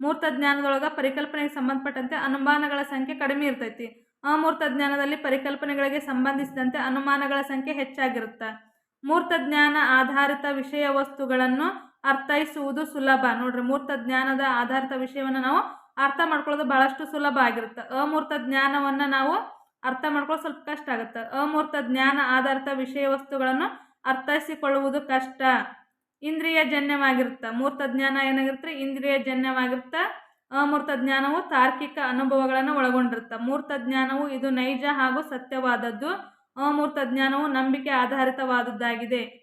ಮೂರ್ತ ಜ್ಞಾನದೊಳಗೆ ಪರಿಕಲ್ಪನೆಗೆ ಸಂಬಂಧಪಟ್ಟಂತೆ ಅನುಮಾನಗಳ ಸಂಖ್ಯೆ ಕಡಿಮೆ ಇರ್ತೈತಿ. ಅಮೂರ್ತ ಜ್ಞಾನದಲ್ಲಿ ಪರಿಕಲ್ಪನೆಗಳಿಗೆ ಸಂಬಂಧಿಸಿದಂತೆ ಅನುಮಾನಗಳ ಸಂಖ್ಯೆ ಹೆಚ್ಚಾಗಿರುತ್ತೆ. ಮೂರ್ತ ಜ್ಞಾನ ಆಧಾರಿತ ವಿಷಯ ವಸ್ತುಗಳನ್ನು ಅರ್ಥೈಸುವುದು ಸುಲಭ. ನೋಡ್ರಿ, ಮೂರ್ತ ಜ್ಞಾನದ ಆಧಾರಿತ ವಿಷಯವನ್ನು ನಾವು ಅರ್ಥ ಮಾಡ್ಕೊಳ್ಳೋದು ಬಹಳಷ್ಟು ಸುಲಭ ಆಗಿರುತ್ತೆ. ಅಮೂರ್ತ ಜ್ಞಾನವನ್ನು ನಾವು ಅರ್ಥ ಮಾಡ್ಕೊಳ್ಳೋದು ಸ್ವಲ್ಪ ಕಷ್ಟ ಆಗುತ್ತೆ. ಅಮೂರ್ತ ಜ್ಞಾನ ಆಧಾರಿತ ವಿಷಯ ವಸ್ತುಗಳನ್ನು ಅರ್ಥೈಸಿಕೊಳ್ಳುವುದು ಕಷ್ಟ. ಇಂದ್ರಿಯ ಜನ್ಯವಾಗಿರುತ್ತೆ. ಮೂರ್ತ ಜ್ಞಾನ ಏನಾಗಿರುತ್ತೆ? ಇಂದ್ರಿಯ ಜನ್ಯವಾಗಿರುತ್ತೆ. ಅಮೂರ್ತ ಜ್ಞಾನವು ತಾರ್ಕಿಕ ಅನುಭವಗಳನ್ನು ಒಳಗೊಂಡಿರುತ್ತೆ. ಮೂರ್ತ ಜ್ಞಾನವು ಇದು ನೈಜ ಹಾಗೂ ಸತ್ಯವಾದದ್ದು. ಅಮೂರ್ತ ಜ್ಞಾನವು ನಂಬಿಕೆ ಆಧಾರಿತವಾದದ್ದಾಗಿದೆ.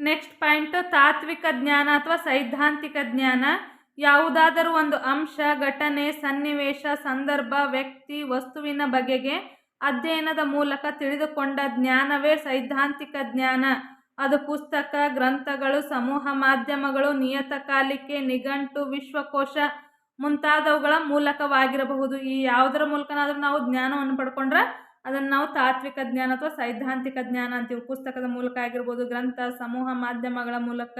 ನೆಕ್ಸ್ಟ್ ಪಾಯಿಂಟು ತಾತ್ವಿಕ ಜ್ಞಾನ ಅಥವಾ ಸೈದ್ಧಾಂತಿಕ ಜ್ಞಾನ. ಯಾವುದಾದರೂ ಒಂದು ಅಂಶ, ಘಟನೆ, ಸನ್ನಿವೇಶ, ಸಂದರ್ಭ, ವ್ಯಕ್ತಿ, ವಸ್ತುವಿನ ಬಗೆಗೆ ಅಧ್ಯಯನದ ಮೂಲಕ ತಿಳಿದುಕೊಂಡ ಜ್ಞಾನವೇ ಸೈದ್ಧಾಂತಿಕ ಜ್ಞಾನ. ಅದು ಪುಸ್ತಕ, ಗ್ರಂಥಗಳು, ಸಮೂಹ ಮಾಧ್ಯಮಗಳು ನಿಯತಕಾಲಿಕೆ ನಿಘಂಟು, ವಿಶ್ವಕೋಶ ಮುಂತಾದವುಗಳ ಮೂಲಕವಾಗಿರಬಹುದು. ಈ ಯಾವುದರ ಮೂಲಕನಾದರೂ ನಾವು ಜ್ಞಾನವನ್ನು ಪಡ್ಕೊಂಡ್ರೆ ಅದನ್ನು ನಾವು ತಾತ್ವಿಕ ಜ್ಞಾನ ಅಥವಾ ಸೈದ್ಧಾಂತಿಕ ಜ್ಞಾನ ಅಂತೀವಿ. ಪುಸ್ತಕದ ಮೂಲಕ ಆಗಿರ್ಬೋದು, ಗ್ರಂಥ, ಸಮೂಹ, ಮಾಧ್ಯಮಗಳ ಮೂಲಕ,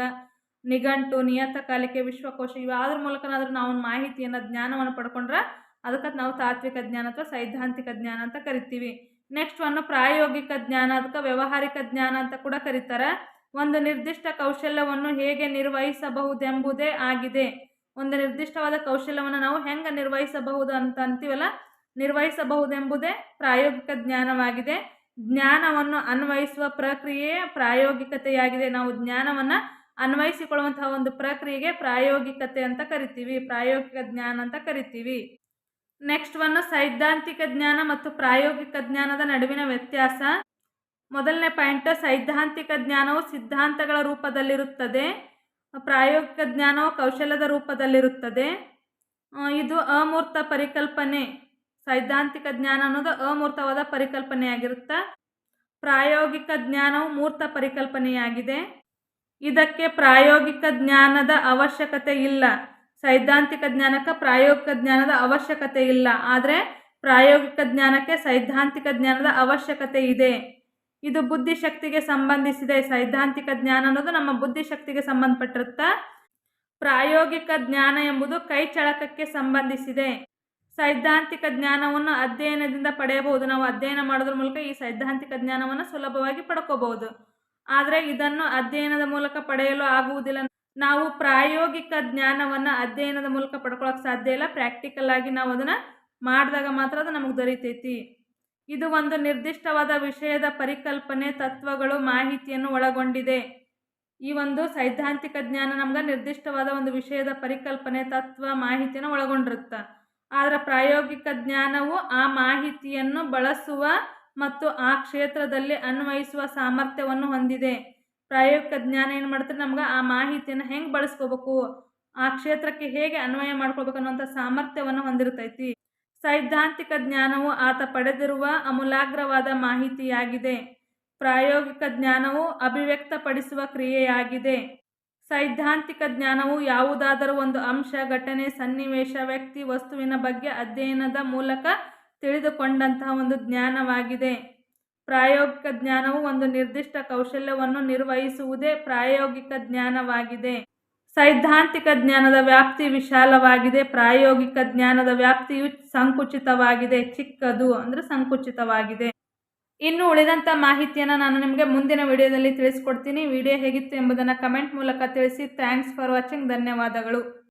ನಿಘಂಟು ನಿಯತಕಾಲಿಕೆ ವಿಶ್ವಕೋಶ ಇವಾದ್ರ ಮೂಲಕನಾದ್ರೂ ನಾವು ಒಂದು ಮಾಹಿತಿಯನ್ನು, ಜ್ಞಾನವನ್ನು ಪಡ್ಕೊಂಡ್ರೆ ಅದಕ್ಕೆ ನಾವು ತಾತ್ವಿಕ ಜ್ಞಾನ ಅಥವಾ ಸೈದ್ಧಾಂತಿಕ ಜ್ಞಾನ ಅಂತ ಕರಿತೀವಿ. ನೆಕ್ಸ್ಟ್ ಒಂದು ಪ್ರಾಯೋಗಿಕ ಜ್ಞಾನ ಅದಕ್ಕೆ ವ್ಯವಹಾರಿಕ ಜ್ಞಾನ ಅಂತ ಕೂಡ ಕರೀತಾರೆ. ಒಂದು ನಿರ್ದಿಷ್ಟ ಕೌಶಲ್ಯವನ್ನು ಹೇಗೆ ನಿರ್ವಹಿಸಬಹುದೆಂಬುದೇ ಆಗಿದೆ. ಒಂದು ನಿರ್ದಿಷ್ಟವಾದ ಕೌಶಲ್ಯವನ್ನು ನಾವು ಹೆಂಗೆ ನಿರ್ವಹಿಸಬಹುದು ಅಂತ ಅಂತೀವಲ್ಲ ನಿರ್ವಹಿಸಬಹುದೆಂಬುದೇ ಪ್ರಾಯೋಗಿಕ ಜ್ಞಾನವಾಗಿದೆ. ಜ್ಞಾನವನ್ನು ಅನ್ವಯಿಸುವ ಪ್ರಕ್ರಿಯೆಯೇ ಪ್ರಾಯೋಗಿಕತೆಯಾಗಿದೆ. ನಾವು ಜ್ಞಾನವನ್ನು ಅನ್ವಯಿಸಿಕೊಳ್ಳುವಂತಹ ಒಂದು ಪ್ರಕ್ರಿಯೆಗೆ ಪ್ರಾಯೋಗಿಕತೆ ಅಂತ ಕರಿತೀವಿ, ಪ್ರಾಯೋಗಿಕ ಜ್ಞಾನ ಅಂತ ಕರಿತೀವಿ. ನೆಕ್ಸ್ಟ್ ಒಂದು ಸೈದ್ಧಾಂತಿಕ ಜ್ಞಾನ ಮತ್ತು ಪ್ರಾಯೋಗಿಕ ಜ್ಞಾನದ ನಡುವಿನ ವ್ಯತ್ಯಾಸ. ಮೊದಲನೇ ಪಾಯಿಂಟ್ ಸೈದ್ಧಾಂತಿಕ ಜ್ಞಾನವು ಸಿದ್ಧಾಂತಗಳ ರೂಪದಲ್ಲಿರುತ್ತದೆ. ಪ್ರಾಯೋಗಿಕ ಜ್ಞಾನವು ಕೌಶಲ್ಯದ ರೂಪದಲ್ಲಿರುತ್ತದೆ. ಇದು ಅಮೂರ್ತ ಪರಿಕಲ್ಪನೆ. ಸೈದ್ಧಾಂತಿಕ ಜ್ಞಾನ ಅನ್ನೋದು ಅಮೂರ್ತವಾದ ಪರಿಕಲ್ಪನೆಯಾಗಿರುತ್ತೆ. ಪ್ರಾಯೋಗಿಕ ಜ್ಞಾನವು ಮೂರ್ತ ಪರಿಕಲ್ಪನೆಯಾಗಿದೆ. ಇದಕ್ಕೆ ಪ್ರಾಯೋಗಿಕ ಜ್ಞಾನದ ಅವಶ್ಯಕತೆ ಇಲ್ಲ. ಸೈದ್ಧಾಂತಿಕ ಜ್ಞಾನಕ್ಕೆ ಪ್ರಾಯೋಗಿಕ ಜ್ಞಾನದ ಅವಶ್ಯಕತೆ ಇಲ್ಲ. ಆದರೆ ಪ್ರಾಯೋಗಿಕ ಜ್ಞಾನಕ್ಕೆ ಸೈದ್ಧಾಂತಿಕ ಜ್ಞಾನದ ಅವಶ್ಯಕತೆ ಇದೆ. ಇದು ಬುದ್ಧಿಶಕ್ತಿಗೆ ಸಂಬಂಧಿಸಿದೆ. ಸೈದ್ಧಾಂತಿಕ ಜ್ಞಾನ ಅನ್ನೋದು ನಮ್ಮ ಬುದ್ಧಿಶಕ್ತಿಗೆ ಸಂಬಂಧಪಟ್ಟಿರುತ್ತೆ. ಪ್ರಾಯೋಗಿಕ ಜ್ಞಾನ ಎಂಬುದು ಕೈ ಚಳಕಕ್ಕೆ ಸಂಬಂಧಿಸಿದೆ. ಸೈದ್ಧಾಂತಿಕ ಜ್ಞಾನವನ್ನು ಅಧ್ಯಯನದಿಂದ ಪಡೆಯಬಹುದು. ನಾವು ಅಧ್ಯಯನ ಮಾಡೋದ್ರ ಮೂಲಕ ಈ ಸೈದ್ಧಾಂತಿಕ ಜ್ಞಾನವನ್ನು ಸುಲಭವಾಗಿ ಪಡ್ಕೋಬಹುದು. ಆದರೆ ಇದನ್ನು ಅಧ್ಯಯನದ ಮೂಲಕ ಪಡೆಯಲು ಆಗುವುದಿಲ್ಲ. ನಾವು ಪ್ರಾಯೋಗಿಕ ಜ್ಞಾನವನ್ನು ಅಧ್ಯಯನದ ಮೂಲಕ ಪಡ್ಕೊಳಕ್ಕೆ ಸಾಧ್ಯ ಇಲ್ಲ. ಪ್ರಾಕ್ಟಿಕಲ್ ಆಗಿ ನಾವು ಅದನ್ನು ಮಾಡಿದಾಗ ಮಾತ್ರ ಅದು ನಮಗೆ ದೊರೀತೈತಿ. ಇದು ಒಂದು ನಿರ್ದಿಷ್ಟವಾದ ವಿಷಯದ ಪರಿಕಲ್ಪನೆ, ತತ್ವಗಳು, ಮಾಹಿತಿಯನ್ನು ಒಳಗೊಂಡಿದೆ. ಈ ಒಂದು ಸೈದ್ಧಾಂತಿಕ ಜ್ಞಾನ ನಮ್ಗೆ ನಿರ್ದಿಷ್ಟವಾದ ಒಂದು ವಿಷಯದ ಪರಿಕಲ್ಪನೆ, ತತ್ವ, ಮಾಹಿತಿಯನ್ನು ಒಳಗೊಂಡಿರುತ್ತೆ. ಆದರೆ ಪ್ರಾಯೋಗಿಕ ಜ್ಞಾನವು ಆ ಮಾಹಿತಿಯನ್ನು ಬಳಸುವ ಮತ್ತು ಆ ಕ್ಷೇತ್ರದಲ್ಲಿ ಅನ್ವಯಿಸುವ ಸಾಮರ್ಥ್ಯವನ್ನು ಹೊಂದಿದೆ. ಪ್ರಾಯೋಗಿಕ ಜ್ಞಾನ ಏನು ಮಾಡ್ತಾರೆ ನಮ್ಗೆ ಆ ಮಾಹಿತಿಯನ್ನು ಹೆಂಗೆ ಬಳಸ್ಕೋಬೇಕು? ಆ ಕ್ಷೇತ್ರಕ್ಕೆ ಹೇಗೆ ಅನ್ವಯ ಮಾಡ್ಕೋಬೇಕು ಅನ್ನುವಂಥ ಸಾಮರ್ಥ್ಯವನ್ನು ಹೊಂದಿರ್ತೈತಿ. ಸೈದ್ಧಾಂತಿಕ ಜ್ಞಾನವು ಆತ ಪಡೆದಿರುವ ಅಮೂಲಾಗ್ರವಾದ ಮಾಹಿತಿಯಾಗಿದೆ. ಪ್ರಾಯೋಗಿಕ ಜ್ಞಾನವು ಅಭಿವ್ಯಕ್ತಪಡಿಸುವ ಕ್ರಿಯೆಯಾಗಿದೆ. ಸೈದ್ಧಾಂತಿಕ ಜ್ಞಾನವು ಯಾವುದಾದರೂ ಒಂದು ಅಂಶ, ಘಟನೆ, ಸನ್ನಿವೇಶ, ವ್ಯಕ್ತಿ, ವಸ್ತುವಿನ ಬಗ್ಗೆ ಅಧ್ಯಯನದ ಮೂಲಕ ತಿಳಿದುಕೊಂಡಂತಹ ಒಂದು ಜ್ಞಾನವಾಗಿದೆ. ಪ್ರಾಯೋಗಿಕ ಜ್ಞಾನವು ಒಂದು ನಿರ್ದಿಷ್ಟ ಕೌಶಲ್ಯವನ್ನು ನಿರ್ವಹಿಸುವುದೇ ಪ್ರಾಯೋಗಿಕ ಜ್ಞಾನವಾಗಿದೆ. ಸೈದ್ಧಾಂತಿಕ ಜ್ಞಾನದ ವ್ಯಾಪ್ತಿ ವಿಶಾಲವಾಗಿದೆ. ಪ್ರಾಯೋಗಿಕ ಜ್ಞಾನದ ವ್ಯಾಪ್ತಿಯು ಸಂಕುಚಿತವಾಗಿದೆ, ಚಿಕ್ಕದು ಅಂದರೆ ಸಂಕುಚಿತವಾಗಿದೆ. ಇನ್ನು ಉಳಿದಂಥ ಮಾಹಿತಿಯನ್ನು ನಾನು ನಿಮಗೆ ಮುಂದಿನ ವಿಡಿಯೋದಲ್ಲಿ ತಿಳಿಸ್ಕೊಡ್ತೀನಿ. ವಿಡಿಯೋ ಹೇಗಿತ್ತು ಎಂಬುದನ್ನು ಕಮೆಂಟ್ ಮೂಲಕ ತಿಳಿಸಿ. Thanks for watching. ಧನ್ಯವಾದಗಳು.